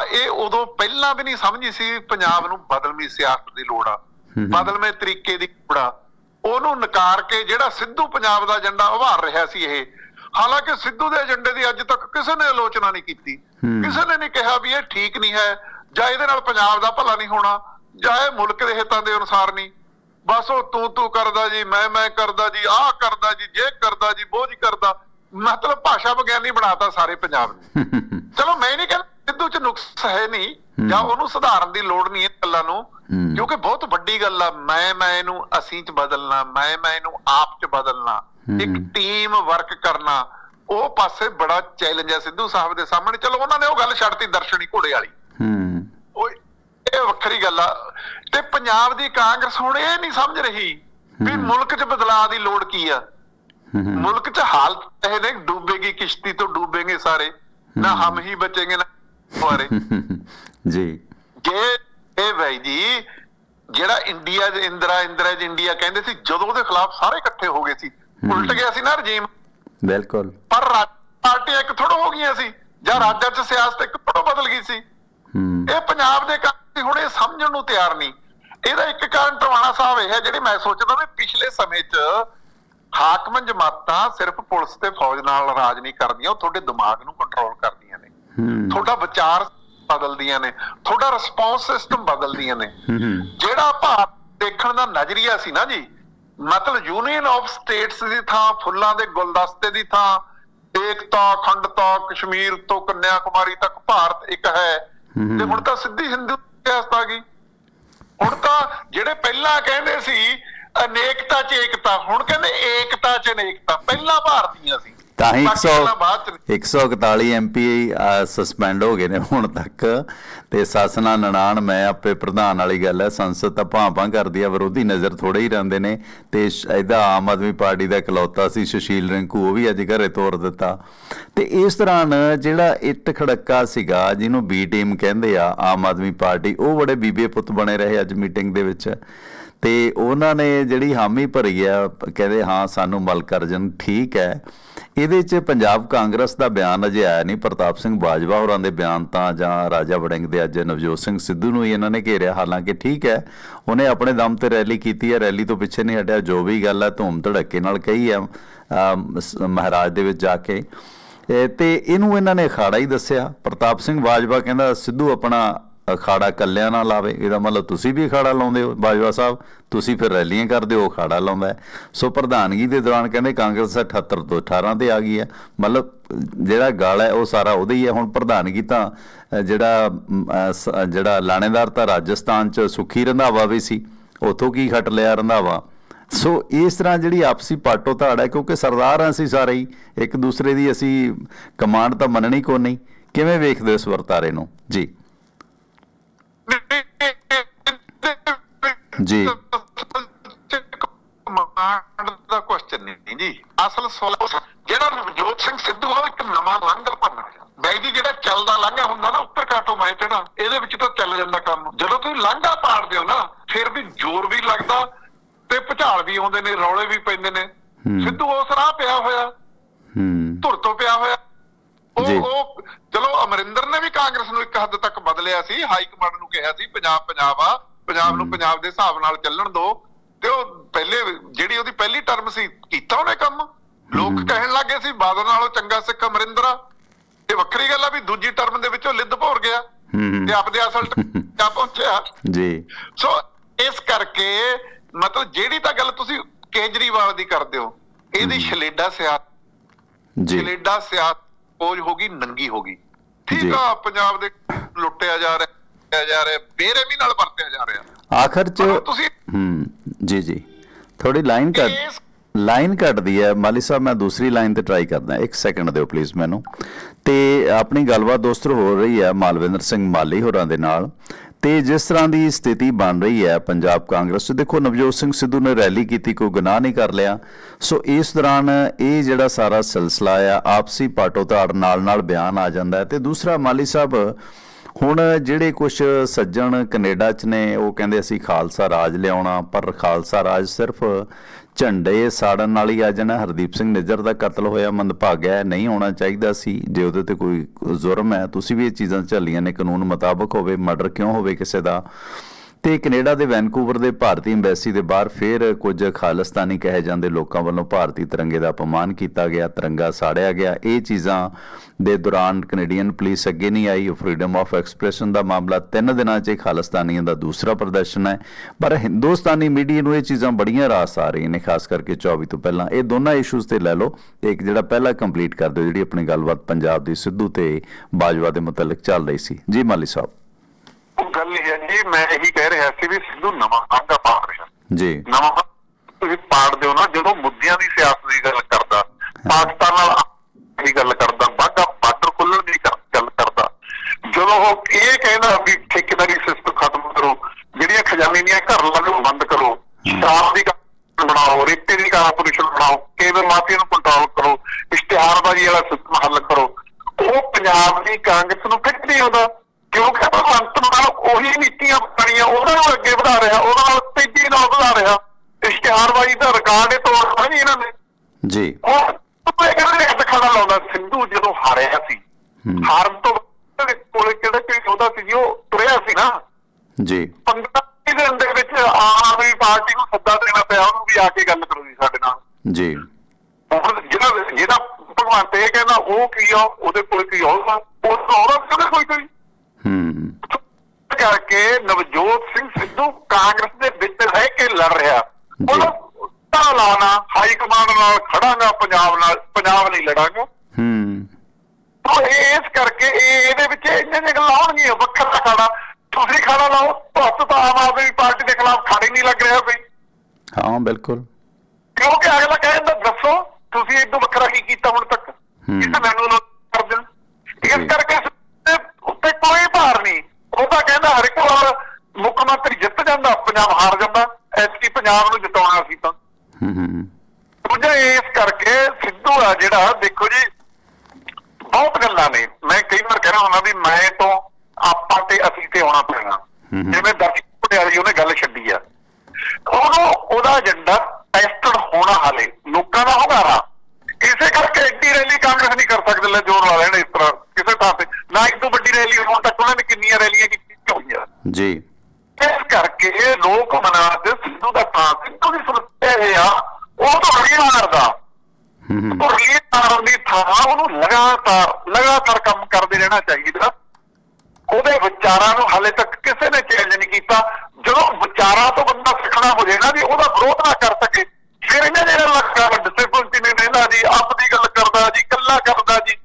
ਇਹ ਉਦੋਂ ਪਹਿਲਾਂ ਵੀ ਨਹੀਂ ਸਮਝੀ ਸੀ ਪੰਜਾਬ ਨੂੰ ਬਦਲਵੀਂ ਸਿਆਸਤ ਦੀ ਲੋੜ ਆ। ਬਦਲਵੇਂ ਤਰੀਕੇ ਦੀ ਲੋੜ ਆ। ਉਹਨੂੰ ਨਕਾਰ ਕੇ ਜਿਹੜਾ ਸਿੱਧੂ ਪੰਜਾਬ ਦਾ ਏਜੰਡਾ ਉਭਾਰ ਰਿਹਾ ਸੀ ਇਹ ਹਾਲਾਂਕਿ ਸਿੱਧੂ ਦੇ ਏਜੰਡੇ ਦੀ ਅੱਜ ਤੱਕ ਕਿਸੇ ਨੇ ਆਲੋਚਨਾ ਨਹੀਂ ਕੀਤੀ। ਕਿਸੇ ਨੇ ਨਹੀਂ ਕਿਹਾ ਵੀ ਇਹ ਠੀਕ ਨਹੀਂ ਹੈ ਜਾਂ ਇਹਦੇ ਨਾਲ ਪੰਜਾਬ ਦਾ ਭਲਾ ਨਹੀਂ ਹੋਣਾ ਜਾਂ ਇਹ ਮੁਲਕ ਦੇ ਹਿੱਤਾਂ ਦੇ ਅਨੁਸਾਰ ਨਹੀਂ। ਬਸ ਉਹ ਤੂੰ ਤੂੰ ਕਰਦਾ ਜੀ ਮੈਂ ਮੈਂ ਕਰਦਾ ਜੀ ਆਹ ਕਰਦਾ ਜੀ ਜੇ ਕਰਦਾ ਜੀ ਬੋਝ ਕਰਦਾ। ਮਤਲਬ ਭਾਸ਼ਾ ਵਿਗਿਆਨੀ ਬਣਾਤਾ ਸਾਰੇ ਪੰਜਾਬ ਨੂੰ। ਚਲੋ ਮੈਂ ਨਹੀਂ ਕਹਿੰਦਾ ਸਿੱਧੂ ਚ ਨੁਕਸ ਹੈ ਨਹੀਂ ਜਾਂ ਉਹਨੂੰ ਸੁਧਾਰਨ ਦੀ ਲੋੜ ਨਹੀਂ ਹੈ ਗੱਲਾਂ ਨੂੰ। ਕਿਉਂਕਿ ਬਹੁਤ ਵੱਡੀ ਗੱਲ ਆ ਮੈਂ ਮੈਂ ਨੂੰ ਅਸੀਂ ਚ ਬਦਲਣਾ ਮੈਂ ਮੈਂ ਨੂੰ ਆਪ ਚ ਬਦਲਣਾ ਇੱਕ। ਟੀਮ ਵਰਕ ਕਰਨਾ ਉਹ ਪਾਸੇ ਬੜਾ ਚੈਲੰਜ ਹੈ ਸਿੱਧੂ ਸਾਹਿਬ ਦੇ ਸਾਹਮਣੇ। ਚਲੋ ਉਹਨਾਂ ਨੇ ਉਹ ਗੱਲ ਛੱਡਤੀ ਦਰਸ਼ਨੀ ਘੋੜੇ ਵਾਲੀ। ਹੂੰ। ਉਹ ਇਹ ਵੱਖਰੀ ਗੱਲ ਆ। ਤੇ ਪੰਜਾਬ ਦੀ ਕਾਂਗਰਸ ਹੁਣ ਇਹ ਨਹੀਂ ਸਮਝ ਰਹੀ ਵੀ ਮੁਲਕ 'ਚ ਬਦਲਾਅ ਦੀ ਲੋੜ ਕੀ ਆ। ਮੁਲਕ 'ਚ ਹਾਲਤ ਇਹ ਨੇ ਡੂਬੇਗੀ ਕਿਸ਼ਤੀ ਤੋਂ ਡੂਬेंगे ਸਾਰੇ। ਨਾ ਹਮ ਹੀ ਬਚेंगे ਨਾ ਹਮਾਰੇ ਜੀ। ਜੇ ਇਹ ਬਾਈ ਜੀ ਜਿਹੜਾ ਇੰਡੀਆ ਦੇ ਇੰਦਰਾ ਇੰਦਰਾ ਜੀ ਇੰਡੀਆ ਕਹਿੰਦੇ ਸੀ ਜਦੋਂ ਉਹਦੇ ਖਿਲਾਫ ਸਾਰੇ ਇਕੱਠੇ ਹੋ ਗਏ ਸੀ ਉਲਟ ਗਿਆ ਸੀ ਨਾ ਰਜੀਮ। ਬਿਲਕੁਲ। ਪਰ ਪਾਰਟੀਆਂ ਇੱਕ ਥੋੜੋ ਹੋ ਗਈਆਂ ਸੀ ਜਾਂ ਰਾਜਾਂ 'ਚ ਸਿਆਸਤ ਇੱਕ ਥੋੜੋ ਬਦਲ ਗਈ ਸੀ। ਇਹ ਪੰਜਾਬ ਦੇ ਕਾਰਨ ਹੁਣ ਇਹ ਸਮਝਣ ਨੂੰ ਤਿਆਰ ਨਹੀਂ। ਇਹਦਾ ਇੱਕ ਕਾਰਨ ਟਵਾਣਾ ਸਾਹਿਬ ਇਹ ਹੈ ਜਿਹੜੀ ਮੈਂ ਸੋਚਦਾ ਵੀ ਪਿਛਲੇ ਸਮੇਂ 'ਚ ਹਾਕਮ ਜਮਾਤਾਂ ਸਿਰਫ ਪੁਲਿਸ ਤੇ ਫੌਜ ਨਾਲ ਰਾਜ ਨਹੀਂ ਕਰਦੀਆਂ ਉਹ ਤੁਹਾਡੇ ਦਿਮਾਗ ਨੂੰ ਕੰਟਰੋਲ ਕਰਦੀਆਂ। ਤੁਹਾਡਾ ਵਿਚਾਰ ਬਦਲਦੀਆਂ ਨੇ ਤੁਹਾਡਾ ਰਿਸਪੌਂਸ ਸਿਸਟਮ ਬਦਲਦੀਆਂ ਨੇ। ਜਿਹੜਾ ਭਾਰਤ ਦੇਖਣ ਦਾ ਨਜ਼ਰੀਆ ਸੀ ਨਾ ਜੀ ਮਤਲਬ ਯੂਨੀਅਨ ਆਫ ਸਟੇਟਸ ਦੀ ਥਾਂ ਫੁੱਲਾਂ ਦੇ ਗੁਲਦਸਤੇ ਦੀ ਥਾਂ ਏਕਤਾ ਅਖੰਡਤਾ ਕਸ਼ਮੀਰ ਤੋਂ ਕੰਨਿਆ ਕੁਮਾਰੀ ਤੱਕ ਭਾਰਤ ਇੱਕ ਹੈ ਹੂੰ। ਤੇ ਹੁਣ ਤਾਂ ਸਿੱਧੀ ਹਿੰਦੂ ਸਿਆਸਤ ਆ ਗਈ। ਹੁਣ ਤਾਂ ਜਿਹੜੇ ਪਹਿਲਾਂ ਕਹਿੰਦੇ ਸੀ ਅਨੇਕਤਾ 'ਚ ਏਕਤਾ ਹੁਣ ਕਹਿੰਦੇ ਏਕਤਾ 'ਚ ਅਨੇਕਤਾ ਪਹਿਲਾਂ ਭਾਰਤੀਆਂ ਸੀ। ਤਾਂ ਹੀ ਬਾਕੀ 100 ਗੱਲਾਂ ਬਾਅਦ 'ਚ ਨੇ। 141 ਐਮਪੀ ਸਸਪੈਂਡ ਹੋ ਗਏ ਨੇ ਹੁਣ ਤੱਕ। ਤੇ ਸਾਸਨਾ ਨਨਾਣ ਮੈਂ ਆਪੇ ਪ੍ਰਧਾਨ ਵਾਲੀ ਗੱਲ ਹੈ ਸੰਸਦ ਤਾਂ ਭਾਂ ਕਰਦੀ ਆ ਵਿਰੋਧੀ ਨਜ਼ਰ ਥੋੜੇ ਹੀ ਰਹਿੰਦੇ ਨੇ। ਤੇ ਇਹਦਾ ਆਮ ਆਦਮੀ ਪਾਰਟੀ ਦਾ ਇਕਲੌਤਾ ਸੀ ਸੁਸ਼ੀਲ ਰਿੰਕੂ ਉਹ ਵੀ ਅੱਜ ਘਰੇ ਤੋਰ ਦਿੱਤਾ। ਤੇ ਇਸ ਦੌਰਾਨ ਜਿਹੜਾ ਇੱਟ ਖੜੱਕਾ ਸੀਗਾ ਜਿਹਨੂੰ ਬੀ ਟੀਮ ਕਹਿੰਦੇ ਆ ਆਮ ਆਦਮੀ ਪਾਰਟੀ ਉਹ ਬੜੇ ਬੀਬੇ ਪੁੱਤ ਬਣੇ ਰਹੇ ਅੱਜ ਮੀਟਿੰਗ ਦੇ ਵਿੱਚ। ਤੇ ਉਹਨਾਂ ਨੇ ਜਿਹੜੀ ਹਾਮੀ ਭਰੀ ਆ, ਕਹਿੰਦੇ ਹਾਂ ਸਾਨੂੰ ਮਲਕਰਜਨ ਠੀਕ ਹੈ। ਇਹਦੇ 'ਚ ਪੰਜਾਬ ਕਾਂਗਰਸ ਦਾ ਬਿਆਨ ਅਜੇ ਆਇਆ ਨਹੀਂ, ਪ੍ਰਤਾਪ ਸਿੰਘ ਬਾਜਵਾ ਹੋਰਾਂ ਦੇ ਬਿਆਨ ਤਾਂ ਜਾਂ ਰਾਜਾ ਵੜਿੰਗ ਦੇ ਅੱਜ ਨਵਜੋਤ ਸਿੰਘ ਸਿੱਧੂ ਨੂੰ ਹੀ ਇਹਨਾਂ ਨੇ ਘੇਰਿਆ, ਹਾਲਾਂਕਿ ਠੀਕ ਹੈ। ਉਹਨੇ ਆਪਣੇ ਦਮ ਤੇ ਰੈਲੀ ਕੀਤੀ ਹੈ, ਰੈਲੀ ਤੋਂ ਪਿੱਛੇ ਨਹੀਂ ਹਟਿਆ, ਜੋ ਵੀ ਗੱਲ ਹੈ ਧੂਮ ਧੜੱਕੇ ਨਾਲ ਕਹੀ ਹੈ ਮਹਾਰਾਜ ਦੇ ਵਿੱਚ ਜਾ ਕੇ। ਇਹ ਤੇ ਇਹਨੂੰ ਇਹਨਾਂ ਨੇ ਅਖਾੜਾ ਹੀ ਦੱਸਿਆ। ਪ੍ਰਤਾਪ ਸਿੰਘ ਬਾਜਵਾ ਕਹਿੰਦਾ, ਸਿੱਧੂ ਆਪਣਾ ਅਖਾੜਾ ਕੱਲਿਆਂ ਨਾਲ ਲਾਵੇ ਇਹਦਾ ਮਤਲਬ ਤੁਸੀਂ ਵੀ ਅਖਾੜਾ ਲਾਉਂਦੇ ਹੋ, ਬਾਜਵਾ ਸਾਹਿਬ? ਤੁਸੀਂ ਫਿਰ ਰੈਲੀਆਂ ਕਰਦੇ ਹੋ ਅਖਾੜਾ ਲਾਉਂਦਾ ਸੋ ਪ੍ਰਧਾਨਗੀ ਦੇ ਦੌਰਾਨ ਕਹਿੰਦੇ ਕਾਂਗਰਸ 78 ਤੋਂ 18 ਤੇ ਆ ਗਈ ਹੈ। ਮਤਲਬ, ਜਿਹੜਾ ਗਾਲ ਹੈ, ਉਹ ਸਾਰਾ ਉਹਦਾ ਹੀ ਹੈ। ਹੁਣ ਪ੍ਰਧਾਨਗੀ ਤਾਂ ਜਿਹੜਾ ਜਿਹੜਾ ਲਾਣੇਦਾਰ ਤਾਂ ਰਾਜਸਥਾਨ ਚ ਸੁਖੀ ਰੰਧਾਵਾ ਵੀ ਸੀ, ਉਥੋਂ ਕੀ ਖੱਟ ਲਿਆ ਰੰਧਾਵਾ? ਸੋ ਇਸ ਤਰ੍ਹਾਂ ਜਿਹੜੀ ਆਪਸੀ ਪਾਟੋ ਧਾੜ ਹੈ, ਕਿਉਂਕਿ ਸਰਦਾਰ ਹਾਂ ਅਸੀਂ ਸਾਰੇ ਹੀ, ਇੱਕ ਦੂਸਰੇ ਦੀ ਅਸੀਂ ਕਮਾਂਡ ਤਾਂ ਮੰਨਣੀ ਕੋ ਨਹੀਂ। ਕਿਵੇਂ ਵੇਖਦੇ ਹੋ ਇਸ ਵਰਤਾਰੇ ਨੂੰ? ਜੀ। ਜੀ। ਕਮਾਂਡ ਦਾ ਕੁਐਸਚਨ ਨਹੀਂ ਜੀ। ਅਸਲ ਸਵਾਲ ਜਿਹੜਾ ਨਵਜੋਤ ਸਿੰਘ ਸਿੱਧੂ ਉਹ ਇੱਕ ਨਵਾਂ ਲੰਗਰ ਭੰਨ ਬਾਈ ਜੀ ਜਿਹੜਾ ਚੱਲਦਾ ਲੰਘਾ ਹੁੰਦਾ ਨਾ ਉੱਪਰ ਆਟੋਮੈਟਿਕ ਇਹਦੇ ਵਿੱਚ ਤਾਂ ਚੱਲ ਜਾਂਦਾ ਕੰਮ। ਜਦੋਂ ਤੁਸੀਂ ਲਾਂਘਾ ਪਾੜਦੇ ਹੋ ਨਾ ਫਿਰ ਵੀ ਜ਼ੋਰ ਵੀ ਲੱਗਦਾ ਤੇ ਭੁਚਾਲ ਵੀ ਆਉਂਦੇ ਨੇ ਰੌਲੇ ਵੀ ਪੈਂਦੇ ਨੇ। ਸਿੱਧੂ ਉਸ ਰਾਹ ਪਿਆ ਹੋਇਆ। ਹੂੰ। ਧੁਰ ਤੋਂ ਪਿਆ ਹੋਇਆ। ਉਹ ਉਹ ਚਲੋ ਅਮਰਿੰਦਰ ਨੇ ਵੀ ਕਾਂਗਰਸ ਨੂੰ ਇੱਕ ਹੱਦ ਤੱਕ ਬਦਲਿਆ ਸੀ ਹਾਈ ਕਮਾਂਡ ਨੂੰ ਕਿਹਾ ਸੀ ਪੰਜਾਬ ਪੰਜਾਬ ਆ। ਪੰਜਾਬ ਨੂੰ ਪੰਜਾਬ ਦੇ ਹਿਸਾਬ ਨਾਲ ਚੱਲਣ ਦਿਓ ਤੇ ਉਹ ਪਹਿਲੇ ਜਿਹੜੀ ਉਹਦੀ ਪਹਿਲੀ ਟਰਮ ਸੀ ਕੀਤਾ ਉਹਨੇ ਕੰਮ? ਲੋਕ ਕਹਿਣ ਲੱਗੇ ਸੀ ਬਾਦਲ ਨਾਲੋਂ ਚੰਗਾ ਸਿੱਖ ਅਮਰਿੰਦਰ ਇਹ ਵੱਖਰੀ ਗੱਲ ਆ ਵੀ ਦੂਜੀ ਟਰਮ ਦੇ ਵਿੱਚੋਂ ਲਿੱਦ ਭੋਰ ਗਿਆ ਤੇ ਆਪਦੇ ਅਸਲ ਟਾ ਪਹੁੰਚਿਆ? ਜੀ। ਸੋ ਇਸ ਕਰਕੇ ਮਤਲਬ ਜਿਹੜੀ ਤਾਂ ਗੱਲ ਤੁਸੀਂ ਕੇਜਰੀਵਾਲ ਦੀ ਕਰਦੇ ਹੋ ਇਹਦੀ ਛਲੇਡਾ ਸਿਆਸਤ ਜੀ। ਕੈਨੇਡਾ ਸਿਆਸਤ ਫੌਜ ਹੋ ਗਈ ਨੰਗੀ ਹੋ ਗਈ। ਜੀ। ਠੀਕ ਆ ਪੰਜਾਬ ਦੇ ਲੁੱਟਿਆ ਜਾ ਰਿਹਾ। ਲੁੱਟਿਆ ਜਾ ਰਿਹਾ ਬੇਰਹਿਮੀ ਨਾਲ ਵਰਤਿਆ ਜਾ ਰਿਹਾ। ਆਖਰ ਚ ਤੁਸੀਂ ਹੂੰ ਜੀ ਜੀ। ਥੋੜੀ ਲਾਈਨ ਕੱਟ ਲਾਈਨ ਕੱਟਦੀ ਹੈ। ਮਾਲੀ ਸਾਹਿਬ ਮੈਂ ਦੂਸਰੀ ਲਾਈਨ ਤੇ ਟਰਾਈ ਕਰਦਾ। ਇੱਕ ਸੈਕਿੰਡ ਦਿਓ ਪਲੀਜ਼ ਮੈਨੂੰ। ਤੇ ਆਪਣੀ ਗੱਲਬਾਤ ਦੋਸਤੋ ਹੋ ਰਹੀ ਹੈ ਮਾਲਵਿੰਦਰ ਸਿੰਘ ਮਾਲੀ ਹੋਰਾਂ ਦੇ ਨਾਲ। ਤੇ ਜਿਸ ਤਰ੍ਹਾਂ ਦੀ ਸਥਿਤੀ ਬਣ ਰਹੀ ਹੈ ਪੰਜਾਬ ਕਾਂਗਰਸ 'ਚ ਦੇਖੋ ਨਵਜੋਤ ਸਿੰਘ ਸਿੱਧੂ ਨੇ ਰੈਲੀ ਕੀਤੀ ਕੋਈ ਗੁਨਾਹ ਨਹੀਂ ਕਰ ਲਿਆ। ਸੋ ਇਸ ਦੌਰਾਨ ਇਹ ਜਿਹੜਾ ਸਾਰਾ ਸਿਲਸਿਲਾ ਆ ਆਪਸੀ ਪਾਟੋ ਧਾੜ ਨਾਲ ਨਾਲ ਬਿਆਨ ਆ ਜਾਂਦਾ ਤੇ ਦੂਸਰਾ ਮਾਲੀ ਸਾਹਿਬ ਹੁਣ ਜਿਹੜੇ ਕੁਝ ਸੱਜਣ ਕੈਨੇਡਾ 'ਚ ਨੇ, ਉਹ ਕਹਿੰਦੇ ਅਸੀਂ ਖਾਲਸਾ ਰਾਜ ਲਿਆਉਣਾ, ਪਰ ਖਾਲਸਾ ਰਾਜ ਸਿਰਫ ਝੰਡੇ ਸਾੜਨ ਨਾਲ ਹੀ ਆ ਜਾਣਾ। ਹਰਦੀਪ ਸਿੰਘ ਨਿੱਜਰ ਦਾ ਕਤਲ ਹੋਇਆ ਮੰਦਭਾਗਿਆ ਨਹੀਂ ਹੋਣਾ ਚਾਹੀਦਾ ਸੀ। ਜੇ ਉਹਦੇ ਤੇ ਕੋਈ ਜ਼ੁਰਮ ਹੈ, ਤੁਸੀਂ ਵੀ ਇਹ ਚੀਜ਼ਾਂ ਝੱਲੀਆਂ ਨੇ, ਕਾਨੂੰਨ ਮੁਤਾਬਕ ਹੋਵੇ, ਮਰਡਰ ਕਿਉਂ ਹੋਵੇ ਕਿਸੇ ਦਾ? ਤੇ ਕੈਨੇਡਾ ਦੇ ਵੈਨਕੂਵਰ ਦੇ ਭਾਰਤੀ ਐਮਬੈਸੀ ਦੇ ਬਾਹਰ ਫਿਰ ਕੁਝ ਖਾਲਿਸਤਾਨੀ ਕਹੇ ਜਾਂਦੇ ਲੋਕਾਂ ਵੱਲੋਂ ਭਾਰਤੀ ਤਿਰੰਗੇ ਦਾ ਅਪਮਾਨ ਕੀਤਾ ਗਿਆ, ਤਿਰੰਗਾ ਸਾੜਿਆ ਗਿਆ। ਇਹ ਚੀਜ਼ਾਂ ਦੇ ਦੌਰਾਨ ਕੈਨੇਡੀਅਨ ਪੁਲਿਸ ਅੱਗੇ ਨਹੀਂ ਆਈ। ਫਰੀडम ਆਫ ਐਕਸਪ੍ਰੈਸ਼ਨ ਦਾ ਮਾਮਲਾ ਤਿੰਨ ਦਿਨਾਂ 'ਚ ਹੀ ਖਾਲਿਸਤਾਨੀਆਂ ਦਾ ਦੂਸਰਾ ਪ੍ਰਦਰਸ਼ਨ ਹੈ। ਪਰ ਹਿੰਦੁਸਤਾਨੀ ਮੀਡੀਆ ਨੂੰ ਇਹ ਚੀਜ਼ਾਂ ਬੜੀਆਂ ਰਾਸ ਆ ਰਹੀਆਂ ਨੇ, ਖਾਸ ਕਰਕੇ 24 ਤੋਂ ਪਹਿਲਾਂ। ਇਹ ਦੋਨਾਂ ਇਸ਼ੂਜ਼ ਤੇ ਲੈ ਲਓ ਤੇ ਇੱਕ ਜਿਹੜਾ ਪਹਿਲਾਂ ਕੰਪਲੀਟ ਕਰ ਦਿਓ, ਜਿਹੜੀ ਆਪਣੀ ਗੱਲਬਾਤ ਪੰਜਾਬ ਦੀ ਸਿੱਧੂ ਤੇ ਬਾਜਵਾ ਦੇ ਮੁਤਲਕ ਚੱਲ ਰਹੀ ਸੀ। ਜੀ, ਮਾਲੀ ਸਾਹਿਬ। ਗੱਲ ਇਹ ਹੈ ਜੀ ਮੈਂ ਇਹੀ ਕਹਿ ਰਿਹਾ ਸੀ ਵੀ ਸਿੱਧੂ ਨਵਾਂ ਆਂਗਾ ਪਾ ਰਿਹਾ। ਜੀ। ਨਵਾਂ ਤੁਸੀਂ ਪਾੜ ਦਿਓ ਨਾ ਜਦੋਂ ਮੁੱਦਿਆਂ ਦੀ ਸਿਆਸਤ ਦੀ ਗੱਲ ਕਰਦਾ ਪਾਕਿਸਤਾਨ ਨਾਲ ਦੀ ਗੱਲ ਕਰਦਾ ਬਾਗਾ ਬਾਰਡਰ ਖੁੱਲਣ ਦੀ ਗੱਲ ਕਰਦਾ। ਜਦੋਂ ਉਹ ਇਹ ਕਹਿੰਦਾ ਵੀ ਠੇਕੇਦਾਰੀ ਸਿਸਟਮ ਖਤਮ ਕਰੋ ਜਿਹੜੀਆਂ ਖਜ਼ਾਨੇ ਦੀਆਂ ਘਰ ਲੱਗੋ ਬੰਦ ਕਰੋ ਸ਼ਰਾਬ ਦੀ ਬਣਾਓ ਰੇਤੇ ਦੀ ਕਾਰਪੋਰੇਸ਼ਨ ਬਣਾਓ ਕੇਵਲ ਮਾਫੀਆ ਨੂੰ ਕੰਟਰੋਲ ਕਰੋ ਇਸ਼ਤਿਹਾਰਬਾਜ਼ੀ ਵਾਲਾ ਸਿਸਟਮ ਹੱਲ ਕਰੋ। ਉਹ ਪੰਜਾਬ ਦੀ ਕਾਂਗਰਸ ਨੂੰ ਫਿੱਟ ਨਹੀਂ ਆਉਂਦਾ ਕਿਉਂਕਿ ਭਗਵੰਤ ਮਾਨ ਉਹੀ ਨੀਤੀਆਂ ਬਣੀਆਂ ਉਹਨਾਂ ਨੂੰ ਅੱਗੇ ਵਧਾ ਰਿਹਾ ਉਹਨਾਂ ਨਾਲ ਤੇਜ਼ੀ ਨਾਲ ਵਧਾ ਰਿਹਾ। ਇਸ਼ਤਿਹਾਰਬਾਜ਼ੀ ਦਾ ਰਿਕਾਰਡ ਹੀ ਤੋੜਨਾ ਨਹੀਂ ਇਹਨਾਂ ਨੇ। ਜੀ। ਉਹ ਕਹਿੰਦੇ ਹੱਥ ਖੜਾ ਲਾਉਂਦਾ ਸਿੰਧੂ ਜਦੋਂ ਹਾਰਿਆ ਸੀ। ਹਾਰਨ ਤੋਂ ਕੋਲੇ ਕਿਹੜਾ ਕੋਈ ਉਹਦਾ ਸੀ ਜੀ, ਉਹ ਤੁਰਿਆ ਸੀ ਨਾ। ਜੀ। 15 ਦਿਨ ਦੇ ਵਿੱਚ ਆਮ ਆਦਮੀ ਪਾਰਟੀ ਨੂੰ ਸੱਦਾ ਦੇਣਾ ਪਿਆ ਉਹਨੂੰ ਵੀ ਆ ਕੇ ਗੱਲ ਕਰੋ ਜੀ ਸਾਡੇ ਨਾਲ। ਜੀ। ਜਿਹੜਾ ਜਿਹੜਾ ਭਗਵੰਤ ਇਹ ਕਹਿੰਦਾ ਉਹ ਕੀ ਆ ਉਹਦੇ ਕੋਲ ਕੀ ਹੋਊਗਾ ਉਹ ਤਾਂ ਉਹਦਾ ਕੋਈ ਕੋਈ। ਹੂੰ। ਕਰਕੇ ਨਵਜੋਤ ਸਿੰਘ ਸਿੱਧੂ ਕਾਂਗਰਸ ਦੇ ਵਿੱਚ ਰਹਿ ਕੇ ਲੜ ਰਿਹਾ। ਉਹਨੂੰ ਤਾਂ ਲਾਣਾ ਹਾਈ ਕਮਾਂਡ ਨਾਲ ਖੜਾਂਗਾ ਪੰਜਾਬ ਨਾਲ ਪੰਜਾਬ ਲਈ ਲੜਾਂਗਾ। ਹੂੰ। ਇਹ- ਇਸ ਕਰਕੇ ਇਹ ਇਹਦੇ ਵਿੱਚ ਇੰਨੇ ਜਿਹੇ ਗੱਲਾਂ ਆਉਣਗੀਆਂ ਵੱਖਰਾ ਖਾਣਾ। ਤੁਸੀਂ ਖਾਣਾ ਲਾਓ ਤੁਹਾਨੂੰ ਤਾਂ ਆਮ ਆਦਮੀ ਪਾਰਟੀ ਦੇ ਖਿਲਾਫ ਖਾੜੀ ਨਹੀਂ ਲੱਗ ਰਿਹਾ ਕੋਈ। ਹਾਂ ਬਿਲਕੁਲ। ਕਿਉਂਕਿ ਅਗਲਾ ਕਹਿੰਦਾ ਦੱਸੋ ਤੁਸੀਂ ਇਹ ਤੋਂ ਵੱਖਰਾ ਕੀ ਕੀਤਾ ਹੁਣ ਤੱਕ। ਇਹ ਤਾਂ ਮੈਨੂੰ ਕਰ ਦੇਣ। ਇਸ ਕਰਕੇ ਉੱਤੇ ਕੋਈ ਭਾਰ ਨਹੀਂ। ਉਹ ਤਾਂ ਕਹਿੰਦਾ ਹਰ ਇੱਕ ਵਾਰ ਮੁੱਖ ਮੰਤਰੀ ਜਿੱਤ ਜਾਂਦਾ ਪੰਜਾਬ ਹਾਰ ਜਾਂਦਾ ਐਸਪੀ ਪੰਜਾਬ ਨੂੰ ਜਿਤਾਉਣਾ ਸੀ ਤਾਂ। ਹੂੰ ਹੂੰ ਦੂਜਾ ਇਸ ਕਰਕੇ ਸਿੱਧੂ ਆ ਜਿਹੜਾ ਦੇਖੋ ਜੀ ਬਹੁਤ ਗੱਲਾਂ ਨੇ। ਮੈਂ ਕਈ ਵਾਰ ਕਹਿਣਾ ਹੁੰਦਾ ਵੀ ਮੈਂ ਤੋਂ ਆਪਾਂ ਤੇ ਅਸੀਂ ਤੇ ਆਉਣਾ ਪੈਣਾ। ਜਿਵੇਂ ਦਰਸ਼ਕ ਪਟਿਆਲੀ ਉਹਨੇ ਗੱਲ ਛੱਡੀ ਆ। ਉਹਨੂੰ ਉਹਦਾ ਏਜੰਡਾ ਟੈਸਟਡ ਹੋਣਾ ਹਾਲੇ ਲੋਕਾਂ ਦਾ ਹੁੰਗਾਰਾ। ਇਸੇ ਕਰਕੇ ਐਡੀ ਰੈਲੀ ਕਾਂਗਰਸ ਨਹੀਂ ਕਰ ਸਕਦੇ ਲੈ ਜੋਰ ਲਾ ਲੈਣ ਇਸ ਤਰ੍ਹਾਂ। ਕਿਸੇ ਥਾਂ ਤੇ। ਨਾ ਇੱਕ ਤੋਂ ਵੱਡੀ ਰੈਲੀ ਹੁਣ ਤੱਕ ਉਹਨਾਂ ਨੇ ਕਿੰਨੀਆਂ ਰੈਲੀਆਂ ਕੀਤੀਆਂ ਹੋਈਆਂ? ਜੀ। ਇਸ ਕਰਕੇ ਇਹ ਲੋਕ ਮਨਾ ਤੇ ਸਿੱਧੂ ਦਾ ਥਾਂ ਸਿੱਧੂ ਦੀ ਇਹ ਆ ਉਹ ਤਾਂ ਅਗਲੀ ਮਾਰਦਾ ਹੂੰ ਹੂੰ ਉਹ ਅਗਲੀ ਮਾਰਨ ਦੀ ਥਾਂ ਉਹਨੂੰ ਲਗਾਤਾਰ ਲਗਾਤਾਰ ਕੰਮ ਕਰਦੇ ਰਹਿਣਾ ਚਾਹੀਦਾ। ਉਹਦੇ ਵਿਚਾਰਾਂ ਨੂੰ ਹਾਲੇ ਤੱਕ ਕਿਸੇ ਨੇ ਚੇਂਜ ਨਹੀਂ ਕੀਤਾ। ਜਦੋਂ ਵਿਚਾਰਾਂ ਤੋਂ ਬੰਦਾ ਸਿੱਖਣਾ ਹੋ ਜਾਏ ਨਾ ਵੀ ਉਹਦਾ ਵਿਰੋਧ ਨਾ ਕਰ ਸਕੇ ਫਿਰ ਇਹਨਾਂ ਜਿਹੜਾ ਲੱਗਾ ਡਿਸਪਲਿਨ ਨੇ ਰਹਿੰਦਾ ਜੀ ਆਪ ਦੀ ਗੱਲ ਕਰਦਾ ਜੀ ਕੱਲਾ ਕਰਦਾ ਜੀ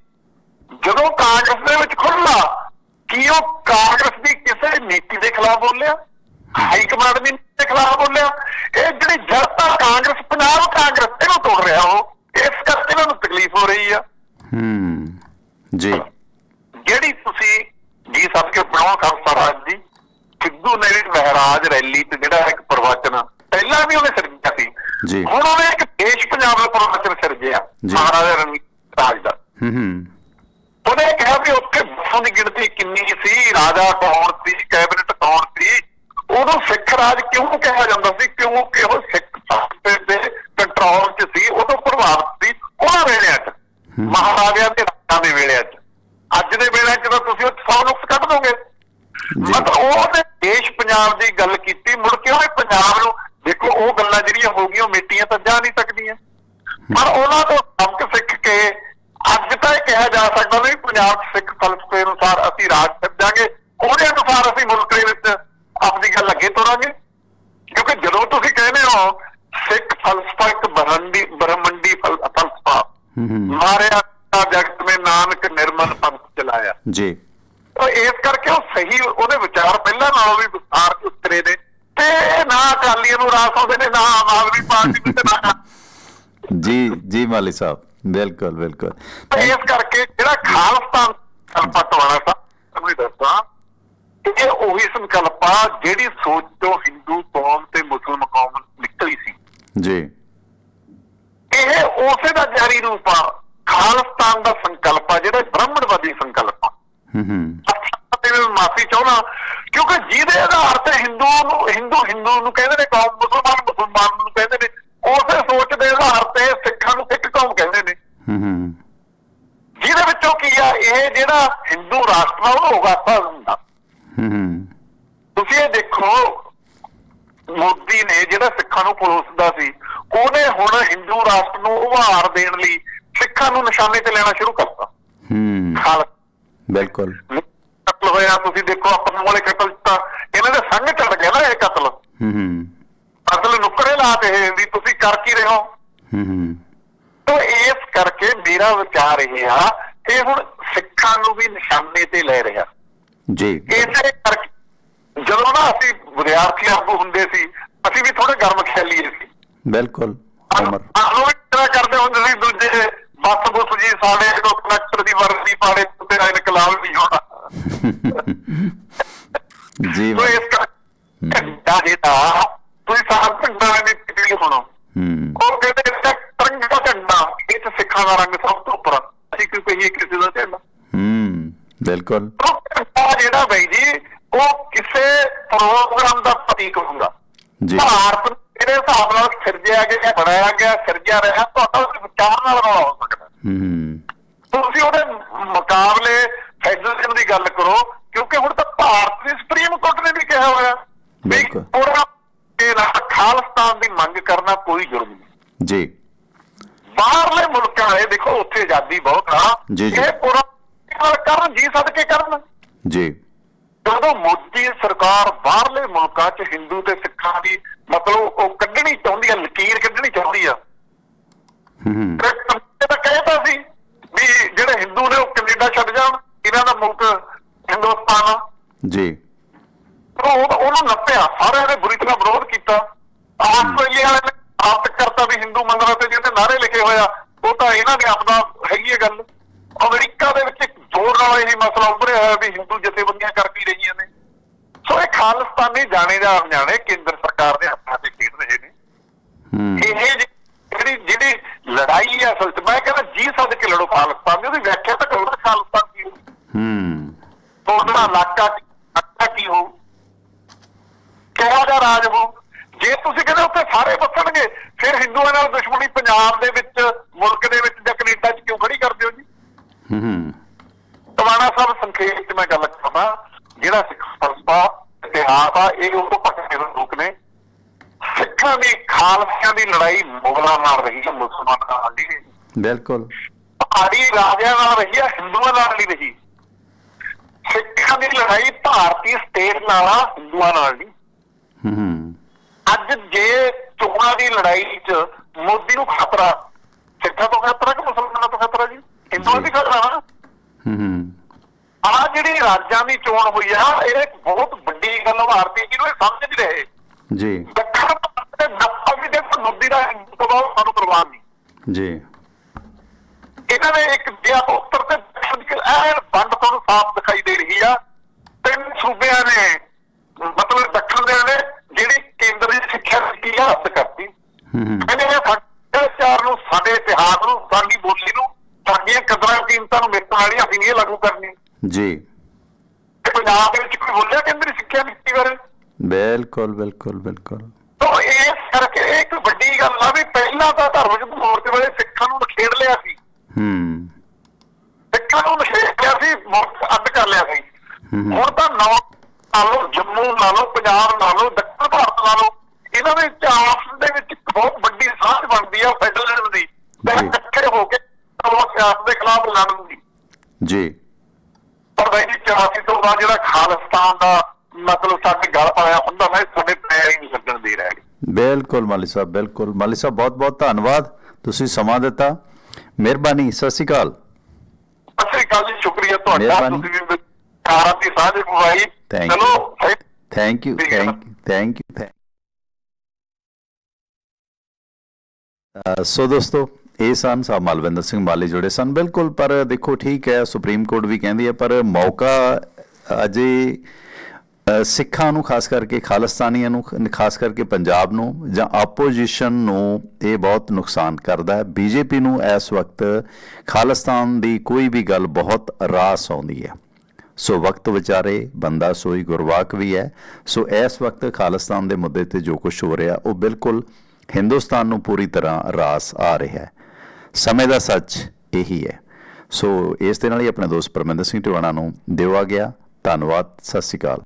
ਜਦੋਂ ਕਾਂਗਰਸ ਦੇ ਵਿੱਚ ਖੁੱਲਾ ਕੀ ਉਹ ਕਾਂਗਰਸ ਦੀ ਕਿਸੇ ਨੀਤੀ ਦੇ ਖਿਲਾਫ ਬੋਲਿਆ ਹਾਈ ਕਮਾਂਡ ਦੀ ਨੀਤੀ ਦੇ ਖਿਲਾਫ ਬੋਲਿਆ ਇਹ ਜਿਹੜੀ ਜਨਤਾ ਕਾਂਗਰਸ ਪੰਜਾਬ ਕਾਂਗਰਸ ਇਹਨੂੰ ਤੋੜ ਰਿਹਾ ਉਹ ਇਸ ਕਰਕੇ ਇਹਨਾਂ ਨੂੰ ਤਕਲੀਫ ਹੋ ਰਹੀ ਆ ਹੂੰ ਜੀ ਜਿਹੜੀ ਤੁਸੀਂ ਜੀ ਸਭ ਕੇ ਬਣਾਓ ਖਾਲਸਾ ਰਾਜ ਦੀ ਸਿੱਧੂ ਨੇ ਵੀ ਮਹਾਰਾਜ ਰੈਲੀ ਤੇ ਜਿਹੜਾ ਇੱਕ ਪ੍ਰਵਚਨ ਪਹਿਲਾਂ ਵੀ ਉਹਨੇ ਸਿਰਜਿਆ ਸੀ ਜੀ। ਹੁਣ ਉਹਨੇ ਇੱਕ ਦੇਸ਼ ਪੰਜਾਬ ਦਾ ਪ੍ਰਵਚਨ ਸਿਰਜਿਆ ਜੀ। ਮਹਾਰਾਜਾ ਰਣਜੀਤ ਰਾਜ ਦਾ ਹੂੰ ਹੂੰ ਉਹਨੇ ਕਿਹਾ ਵੀ ਉੱਥੇ ਬੱਸਾਂ ਦੀ ਗਿਣਤੀ ਕਿੰਨੀ ਸੀ ਰਾਜਾ ਕੌਣ ਸੀ ਕੈਬਨਿਟ ਕੌਣ ਸੀ ਉਦੋਂ ਸਿੱਖ ਰਾਜ ਕਿਉਂ ਕਿਹਾ ਜਾਂਦਾ ਸੀ ਕਿਉਂਕਿ ਉਹ ਸਿੱਖ ਸੰਸਥਾ ਦੇ ਕੰਟਰੋਲ 'ਚ ਸੀ ਉਦੋਂ ਪ੍ਰਭਾਵਿਤ ਸੀ ਉਹਨਾਂ ਵੇਲਿਆਂ 'ਚ ਮਹਾਰਾਜਿਆਂ ਦੇ ਰਾਜਾਂ ਦੇ ਵੇਲਿਆਂ 'ਚ ਅੱਜ ਦੇ 'ਚ ਤਾਂ ਤੁਸੀਂ ਉਹ ਸੌ ਨੁਕਸ ਕੱਢ ਦੋਗੇ। ਮਤਲਬ ਉਹਨੇ ਦੇਸ਼ ਪੰਜਾਬ ਦੀ ਗੱਲ ਕੀਤੀ ਮੁੜ ਕੇ ਉਹਨੇ ਪੰਜਾਬ ਨੂੰ ਦੇਖੋ ਉਹ ਗੱਲਾਂ ਜਿਹੜੀਆਂ ਹੋ ਗਈਆਂ ਉਹ ਮਿੱਟੀਆਂ ਤਾਂ ਜਾ ਨਹੀਂ ਸਕਦੀਆਂ। ਪਰ ਉਹਨਾਂ ਤੋਂ ਸਬਕ ਸਿੱਖ ਕੇ ਅੱਜ ਤਾਂ ਇਹ ਕਿਹਾ ਜਾ ਸਕਦਾ ਵੀ ਪੰਜਾਬ ਸਿੱਖ ਫਲਸਫੇ ਅਨੁਸਾਰ ਅਸੀਂ ਰਾਜ ਛੱਡਾਂਗੇ। ਉਹਦੇ ਅਨੁਸਾਰ ਅਸੀਂ ਮੁਲਕ ਦੇ ਵਿੱਚ ਆਪਣੀ ਗੱਲ ਅੱਗੇ ਤੋਰਾਂਗੇ। ਕਿਉਂਕਿ ਜਦੋਂ ਤੁਸੀਂ ਕਹਿੰਦੇ ਹੋ ਸਿੱਖ ਫਲਸਫਾ ਇੱਕ ਬਰਹੰਡੀ ਬ੍ਰਹਮੰਡੀ ਫਲ- ਫਲਸਫਾ ਮਾਰਿਆ ਜਗਤ ਮੇ ਨਾਨਕ ਨਿਰਮਲ ਪੰਥ ਚਲਾਇਆ। ਜੀ। ਉਹ ਇਸ ਕਰਕੇ ਉਹ ਸਹੀ ਉਹਦੇ ਵਿਚਾਰ ਪਹਿਲਾਂ ਨਾਲੋਂ ਵੀ ਵਿਸਥਾਰ ਚ ਉਤਰੇ ਨੇ। ਤੇ ਨਾ ਅਕਾਲੀਆਂ ਨੂੰ ਰਾਸ ਆਉਂਦੇ ਨੇ ਨਾ ਆਮ ਆਦਮੀ ਪਾਰਟੀ ਨੂੰ ਤੇ ਨਾ ਜੀ ਜੀ ਮਾਲੀ ਸਾਹਿਬ ਬਿਲਕੁਲ ਬਿਲਕੁਲ। ਤੇ ਇਸ ਕਰਕੇ ਜਿਹੜਾ ਖਾਲਸਤਾਨ ਪਟਵਾਣਾ ਸਾਹਿਬ ਤੁਹਾਨੂੰ ਵੀ ਦੱਸਾਂ ਇਹ ਉਹੀ ਸੰਕਲਪ ਆ ਜਿਹੜੀ ਸੋਚ ਤੋਂ ਹਿੰਦੂ ਕੌਮ ਤੇ ਮੁਸਲਮਾਨ ਕੌਮ ਨਿਕਲੀ ਸੀ। ਜੀ। ਉਸੇ ਦਾ ਜਾਰੀ ਰੂਪ ਆ। ਖਾਲਸਤਾਨ ਦਾ ਸੰਕਲਪ ਆ ਜਿਹੜਾ ਬ੍ਰਾਹਮਣਵਾਦੀ ਸੰਕਲਪ ਆ। ਹੂੰ ਹੂੰ। ਤੇ ਮੈਂ ਮਾਫੀ ਚਾਹੁੰਦਾ ਕਿਉਂਕਿ ਜਿਹਦੇ ਆਧਾਰ ਤੇ ਹਿੰਦੂ ਨੂੰ ਹਿੰਦੂ ਹਿੰਦੂ ਨੂੰ ਕਹਿੰਦੇ ਨੇ ਕੌਮ ਮੁਸਲਮਾਨ ਮੁਸਲਮਾਨ ਨੂੰ ਕਹਿੰਦੇ ਨੇ ਉਸੇ ਸੋਚ ਦੇ ਆਧਾਰ ਤੇ ਸਿੱਖਾਂ ਨੂੰ ਸਿੱਖ ਕੌਮ ਕਹਿੰਦੇ ਨੇ। ਹੂੰ ਹੂੰ। ਜਿਹਦੇ ਵਿੱਚੋਂ ਕੀ ਆ ਇਹ ਜਿਹੜਾ ਹਿੰਦੂ ਰਾਸ਼ਟਰ ਆ ਉਹਨੂੰ ਉਗਾਸਾ ਹੁੰਦਾ ਹੂੰ ਹੂੰ। ਤੁਸੀਂ ਇਹ ਦੇਖੋ ਮੋਦੀ ਨੇ ਜਿਹੜਾ ਸਿੱਖਾਂ ਨੂੰ ਪਲੋਸਦਾ ਸੀ ਉਹਨੇ ਹੁਣ ਹਿੰਦੂ ਰਾਸ਼ਟਰ ਨੂੰ ਉਭਾਰ ਦੇਣ ਲਈ ਸਿੱਖਾਂ ਨੂੰ ਨਿਸ਼ਾਨੇ ਤੇ ਲੈਣਾ ਸ਼ੁਰੂ ਕਰਤਾ। ਹੂੰ। ਬਿਲਕੁਲ। ਕਤਲ ਹੋਇਆ ਤੁਸੀਂ ਦੇਖੋ ਆਪਣੇ ਵਾਲੇ ਕਤਲ ਤਾਂ ਇਹਨਾਂ ਦੇ ਸੰਗ ਚੜ ਗਿਆ ਨਾ ਇਹ ਕਤਲ। ਹੂੰ ਹੂੰ। ਅਸਲ ਨੁਕਰੇ ਲਾਤੇ ਇਹ ਵੀ ਤੁਸੀਂ ਕਰ ਕੀ ਰਹੇ ਹੋ? ਹੂੰ ਹੂੰ। ਤੋ ਇਸ ਕਰਕੇ ਮੇਰਾ ਵਿਚਾਰ ਇਹ ਆ ਇਹ ਹੁਣ ਸਿੱਖਾਂ ਨੂੰ ਵੀ ਨਿਸ਼ਾਨੇ ਤੇ ਲੈ ਰਿਹਾ। ਜੀ। ਇਸੇ ਕਰਕੇ ਜਦੋਂ ਨਾ ਅਸੀਂ ਵਿਦਿਆਰਥੀ ਆਗੂ ਹੁੰਦੇ ਸੀ ਅਸੀਂ ਵੀ ਥੋੜੇ ਗਰਮ ਖਿਆਲੀਏ ਸੀ। ਬਿਲਕੁਲ ਉਮਰ। ਤਰ੍ਹਾਂ ਕਰਦੇ ਹੁੰਦੇ ਸੀ ਦੂਜੇ ਬੱਸ ਬੁੱਸ ਜੀ ਸਾਡੇ ਕੋ ਕਨੈਕਟਰ ਦੀ ਵਰਦੀ ਪਾੜੇ ਤੇ ਇਨਕਲਾਬ ਵੀ ਹੋਣਾ। ਜੀ ਤੋ ਇਸ ਕਰਕੇ ਘੰਟਾ ਜਿਹੜਾ ਤੁਸੀਂ ਸਾਹਿਬ ਪਿੰਡਾਂ ਦੇ ਕਿਤੇ ਸੁਣੋ ਹੂੰ। ਉਹ ਕਹਿੰਦੇ ਕਿ ਤਿਰੰਗਾ ਝੰਡਾ ਇਹ ਤਾਂ ਸਿੱਖਾਂ ਦਾ ਰੰਗ ਸਭ ਤੋਂ ਉੱਪਰ ਆ। ਅਸੀਂ ਕਿਉਂ ਕਹੀਏ ਕਿਸੇ ਦਾ ਝੰਡਾ। ਹੂੰ ਬਿਲਕੁਲ। ਜਿਹੜਾ ਬਈ ਜੀ ਉਹ ਕਿਸੇ ਪ੍ਰੋਗਰਾਮ ਦਾ ਪ੍ਰਤੀਕ ਹੁੰਦਾ। ਜੀ। ਭਾਰਤ ਇਹਦੇ ਹਿਸਾਬ ਨਾਲ ਸਿਰਜਿਆ ਗਿਆ ਬਣਾਇਆ ਗਿਆ ਸਿਰਜਿਆ ਰਿਹਾ ਤੁਹਾਡਾ ਉਸ ਵਿਚਾਰ ਨਾਲ ਰੌਲਾ ਹੋ ਸਕਦਾ। ਹੂੰ ਤੁਸੀਂ ਉਹਦੇ ਮੁਕਾਬਲੇ ਫੈਡਰਲਿਜ਼ਮ ਦੀ ਗੱਲ ਕਰੋ ਕਿਉਂਕਿ ਹੁਣ ਤਾਂ ਭਾਰਤ ਦੀ ਸੁਪਰੀਮ ਕੋਰਟ ਨੇ ਵੀ ਕਿਹਾ ਹੋਇਆ ਵੀ। ਪੂਰਾ ਇਹ ਖਾਲਸਤਾਨ ਦੀ ਮੰਗ ਕਰਨਾ ਕੋਈ ਜੁਰਮ ਨਹੀਂ। ਜੀ। ਬਾਹਰਲੇ ਮੁਲਕਾਂ ਵਾਲੇ ਦੇਖੋ ਉੱਥੇ ਆਜ਼ਾਦੀ ਬਹੁਤ ਆ। ਇਹ ਪੂਰਾ ਕਰਨ ਜੀ ਸਦਕੇ ਕਰਨ। ਜੀ। ਜਦੋਂ ਮੋਦੀ ਸਰਕਾਰ ਬਾਹਰਲੇ ਮੁਲਕਾਂ 'ਚ ਹਿੰਦੂ ਤੇ ਸਿੱਖਾਂ ਦੀ ਮਤਲਬ ਉਹ ਕੱਢਣੀ ਚਾਹੁੰਦੀ ਆ ਲਕੀਰ ਕੱਢਣੀ ਚਾਹੁੰਦੀ ਆ। ਹੂੰ। ਹੂੰ ਤੇ ਕਹਿਤਾ ਸੀ ਵੀ ਜਿਹੜੇ ਹਿੰਦੂ ਨੇ ਉਹ ਕੈਨੇਡਾ ਛੱਡ ਜਾਣ ਇਹਨਾਂ ਦਾ ਮੁਲਕ ਹਿੰਦੁਸਤਾਨ ਜੀ। ਉਹ ਉਹਨੂੰ ਨੱਪਿਆ ਸਾਰਿਆਂ ਨੇ ਬੁਰੀ ਤਰ੍ਹਾਂ ਵਿਰੋਧ ਕੀਤਾ। ਆਸਟ੍ਰੇਲੀਆ ਵਾਲੇ ਨੇ ਆਪ ਕਰਤਾ ਵੀ ਹਿੰਦੂ ਮੰਦਰਾਂ ਤੇ ਜਿਹਦੇ ਨਾਰੇ ਲਿਖੇ ਹੋਇਆ ਉਹ ਤਾਂ ਇਹਨਾਂ ਦੇ ਆਪਦਾ ਹੈਗੀ ਹੈ ਗੱਲ। ਅਮਰੀਕਾ ਦੇ ਵਿੱਚ ਇੱਕ ਜ਼ੋਰ ਨਾਲ ਇਹ ਮਸਲਾ ਉੱਭਰਿਆ ਹੋਇਆ ਵੀ ਹਿੰਦੂ ਜਥੇਬੰਦੀਆਂ ਕਰ ਕੀ ਰਹੀਆਂ ਨੇ ਸੋ ਇਹ ਜਾਂ ਅਣਜਾਣੇ ਕੇਂਦਰ ਸਰਕਾਰ ਦੇ ਹੱਥਾਂ ਤੇ ਖੇਡ ਰਹੇ ਨੇ। ਇਹ ਜਿਹੜੀ ਜਿਹੜੀ ਲੜਾਈ ਹੈ ਅਸਲ 'ਚ ਮੈਂ ਕਹਿੰਦਾ ਜੀ ਸੱਦ ਕੇ ਲੜੋ ਖਾਲਿਸਤਾਨ ਦੀ ਉਹਦੀ ਵਿਆਖਿਆ ਤਾਂ ਕਰੋ ਨਾ ਖਾਲਿਸਤਾਨ ਕੀ ਹੋਊ ਹੂੰ ਤੁਹਾਡਾ ਇਲਾਕਾ ਕੀ- ਇਲਾਕਾ ਕੀ ਹੋਊ ਕਿਹੜਾ ਦਾ ਰਾਜ ਹੋਊ ਜੇ ਤੁਸੀਂ ਕਹਿੰਦੇ ਉੱਥੇ ਸਾਰੇ ਵਸਣਗੇ ਫਿਰ ਹਿੰਦੂਆਂ ਨਾਲ ਦੁਸ਼ਮਣੀ ਪੰਜਾਬ ਦੇ ਵਿੱਚ ਮੁਲਕ ਦੇ ਵਿੱਚ ਜਾਂ ਕੈਨੇਡਾ 'ਚ ਕਿਉਂ ਖੜੀ ਕਰਦੇ ਹੋ ਜੀ ਹੂੰ ਹੂੰ ਟਵਾਣਾ ਸਾਹਿਬ ਸੰਖੇਪ 'ਚ ਮੈਂ ਗੱਲ ਕਰਦਾ ਜਿਹੜਾ ਸਿੱਖ ਫਲਸਫਾ ਇਤਿਹਾਸ ਆ ਇਹ ਉਹ ਪੱਕੇ ਲੋਕ ਨੇ ਸਿੱਖਾਂ ਦੀ ਖਾਲਸਿਆਂ ਦੀ ਲੜਾਈ ਮੁਗਲਾਂ ਨਾਲ ਰਹੀ ਹੈ ਮੁਸਲਮਾਨਾਂ ਨਾਲ ਨਹੀਂ ਬਿਲਕੁਲ। ਪਹਾੜੀ ਰਾਜਿਆਂ ਨਾਲ ਰਹੀ ਹੈ ਹਿੰਦੂਆਂ ਨਾਲ ਨਹੀਂ ਰਹੀ। ਸਿੱਖਾਂ ਦੀ ਲੜਾਈ ਭਾਰਤੀ ਸਟੇਟ ਨਾਲ ਆ ਹਿੰਦੂਆਂ ਨਾਲ ਨਹੀਂ। ਹੂੰ ਅੱਜ ਜੇ ਚੋਣਾਂ ਦੀ ਲੜਾਈ 'ਚ ਮੋਦੀ ਨੂੰ ਖਤਰਾ ਸਿੱਖਾਂ ਤੋਂ ਖਤਰਾ ਕਿ ਮੁਸਲਮਾਨਾਂ ਤੋਂ ਖਤਰਾ ਜੀ? ਹਿੰਦੂਆਂ ਦੀ ਖਤਰਾ ਨਾ। ਹੂੰ ਆ ਜਿਹੜੀ ਰਾਜਾਂ ਦੀ ਚੋਣ ਹੋਈ ਆ ਇਹ ਇੱਕ ਬਹੁਤ ਵੱਡੀ ਗੱਲ ਭਾਰਤੀ ਜਿਹਨੂੰ ਇਹ ਸਮਝ ਨਹੀਂ ਰਹੇ। ਜੀ। ਦੱਖਣ ਭਾਰਤ ਦੇ ਨੱਪਾ ਵੀ ਦੇਖੋ ਮੋਦੀ ਦਾ ਹਿੰਦੂ ਤੋਂ ਸਾਨੂੰ ਪਰਵਾਹ ਨਹੀਂ। ਜੀ। ਇਹਨਾਂ ਨੇ ਇੱਕ ਜਿਆ ਉੱਤਰ ਤੇ ਦੀ ਐਨ ਵੰਡ ਤੁਹਾਨੂੰ ਸਾਫ਼ ਦਿਖਾਈ ਦੇ ਰਹੀ ਆ। ਤਿੰਨ ਸੂਬਿਆਂ ਨੇ ਮਤਲਬ ਦੱਖਣ ਦੇ ਨੇ ਜਿਹੜੀ ਕੇਂਦਰ ਦੀ ਸਿੱਖਿਆ ਨੀਤੀ ਆ ਰੱਦ ਕਰਤੀ। ਹੂੰ ਹੂੰ। ਕਹਿੰਦੇ ਇਹ ਸਾਡੇ ਚਾਰ ਨੂੰ ਸਾਡੇ ਇਤਿਹਾਸ ਨੂੰ ਸਾਡੀ ਬੋਲੀ ਨੂੰ ਸਾਡੀਆਂ ਕਦਰਾਂ ਕੀਮਤਾਂ ਨੂੰ ਮਿਟਣ ਵਾਲੀ ਅਸੀਂ ਇਹ ਲਾਗੂ ਕਰਨੀ। ਜੀ। ਤੇ ਪੰਜਾਬ ਦੇ ਵਿੱਚ ਕੋਈ ਬੋਲਿਆ ਕੇਂਦਰੀ ਸਿੱਖਿਆ ਨੀਤੀ ਬਾਰੇ? ਬਿਲਕੁਲ ਬਿਲਕੁਲ ਬਿਲਕੁਲ। ਤਾਂ ਇਸ ਕਰਕੇ ਇਹ ਇੱਕ ਵੱਡੀ ਗੱਲ ਆ ਵੀ ਪਹਿਲਾਂ ਤਾਂ ਮੋਰਚੇ ਵਾਲੇ ਸਿੱਖਾਂ ਨੂੰ ਨਖੇੜ ਲਿਆ ਸੀ। ਹੂੰ। ਸਿੱਖਾਂ ਨੂੰ ਨਖੇੜ ਲਿਆ ਸੀ ਅੱਡ ਕਰ ਲਿਆ ਸੀ। ਹੁਣ ਤਾਂ ਨੌ ਨਾਲੋਂ ਜੰਮੂ ਨਾਲੋਂ ਪੰਜਾਬ ਨਾਲੋਂ ਦੱਖਣ ਭਾਰਤ ਨਾਲੋਂ ਇਹਨਾਂ ਦੇ ਵਿੱਚ ਆਪਸ ਦੇ ਵਿੱਚ ਇੱਕ ਬਹੁਤ ਵੱਡੀ ਸਾਂਝ ਬਣਦੀ ਆ ਫੈਡਰਲਿਜ਼ਮ ਦੀ। ਤੇ। ਇਕੱਠੇ ਹੋ ਕੇ ਉਹ ਸਿਆਸਤ ਦੇ ਖਿਲਾਫ ਲੜਨ ਦੀ। ਜੀ। ਪਰ ਬਈ ਜੀ 84 ਤੋਂ ਬਾਅਦ ਜਿਹੜਾ ਖਾਲਿਸਤਾਨ ਦਾ ਮਤਲਬ ਸਾਡੇ ਗਲ ਪਾਇਆ ਹੁੰਦਾ ਇਹ ਸਾਡੇ ਪੈਰ ਹੀ ਨਹੀਂ ਲੱਗਣ ਦੇ ਰਿਹਾ। ਬਿਲਕੁਲ ਮਾਲੀ ਸਾਹਿਬ ਬਿਲਕੁਲ। ਮਾਲੀ ਸਾਹਿਬ ਬਹੁਤ ਬਹੁਤ ਧੰਨਵਾਦ। ਤੁਸੀਂ ਸਮਾਂ ਦਿੱਤਾ ਮਿਹਰਬਾਨੀ ਸਤਿ ਸ਼੍ਰੀ ਅਕਾਲ ਸਤਿ ਸ੍ਰੀ ਅਕਾਲ ਜੀ ਸ਼ੁਕਰੀਆ ਤੁਹਾਡਾ ਮਿਹਰਬਾਨੀ। ਤੁਸੀਂ ਵੀ ਵਿਚਾਰਾਂ ਦੀ ਸਾਂਝ ਪਵਾਈ Thank ਚਲੋ you. ਫਿਰ ਥੈਂਕ ਯੂ ਠੀਕ ਹੈ ਨਾ। Thank you thank you so ਦੋਸਤੋ ਇਹ ਸਨ ਸਾਹਿਬ ਮਲਵਿੰਦਰ ਸਿੰਘ ਮਾਲੀ ਜੁੜੇ ਸਨ ਬਿਲਕੁਲ ਪਰ ਦੇਖੋ ਠੀਕ ਹੈ ਸੁਪਰੀਮ ਕੋਰਟ ਵੀ ਕਹਿੰਦੀ ਹੈ ਪਰ ਮੌਕਾ ਅਜੇ ਅ, ਸਿੱਖਾਂ ਨੂੰ, ਖਾਸ ਕਰਕੇ ਖਾਲਿਸਤਾਨੀਆਂ ਨੂੰ ਖਾਸ ਕਰਕੇ ਪੰਜਾਬ ਨੂੰ ਜਾਂ ਆਪੋਜੀਸ਼ਨ ਨੂੰ ਇਹ ਬਹੁਤ ਨੁਕਸਾਨ ਕਰਦਾ ਹੈ। ਬੀਜੇਪੀ ਨੂੰ ਇਸ ਵਕਤ ਖਾਲਿਸਤਾਨ ਦੀ ਕੋਈ ਵੀ ਗੱਲ ਬਹੁਤ ਰਾਸ ਆਉਂਦੀ ਹੈ। ਸੋ ਵਕਤ ਵਿਚਾਰੇ, ਬੰਦਾ ਸੋਈ ਗੁਰਵਾਕ ਵੀ ਹੈ। ਸੋ ਇਸ ਵਕਤ ਖਾਲਿਸਤਾਨ ਦੇ ਮੁੱਦੇ ਤੇ ਜੋ ਕੁਝ ਹੋ ਰਿਹਾ, ਉਹ ਬਿਲਕੁਲ ਹਿੰਦੁਸਤਾਨ ਨੂੰ ਪੂਰੀ ਤਰ੍ਹਾਂ ਰਾਸ ਆ ਰਿਹਾ ਹੈ। ਸਮੇਂ ਦਾ ਸੱਚ ਇਹੀ ਹੈ। ਸੋ ਇਸ ਦੇ ਨਾਲ ਹੀ ਆਪਣੇ ਦੋਸਤ ਪਰਮਿੰਦਰ ਸਿੰਘ ਟਿਵਾਣਾ ਨੂੰ ਦਿਵਾ ਗਿਆ। ਧੰਨਵਾਦ। ਸਤਿ ਸ਼੍ਰੀ ਅਕਾਲ।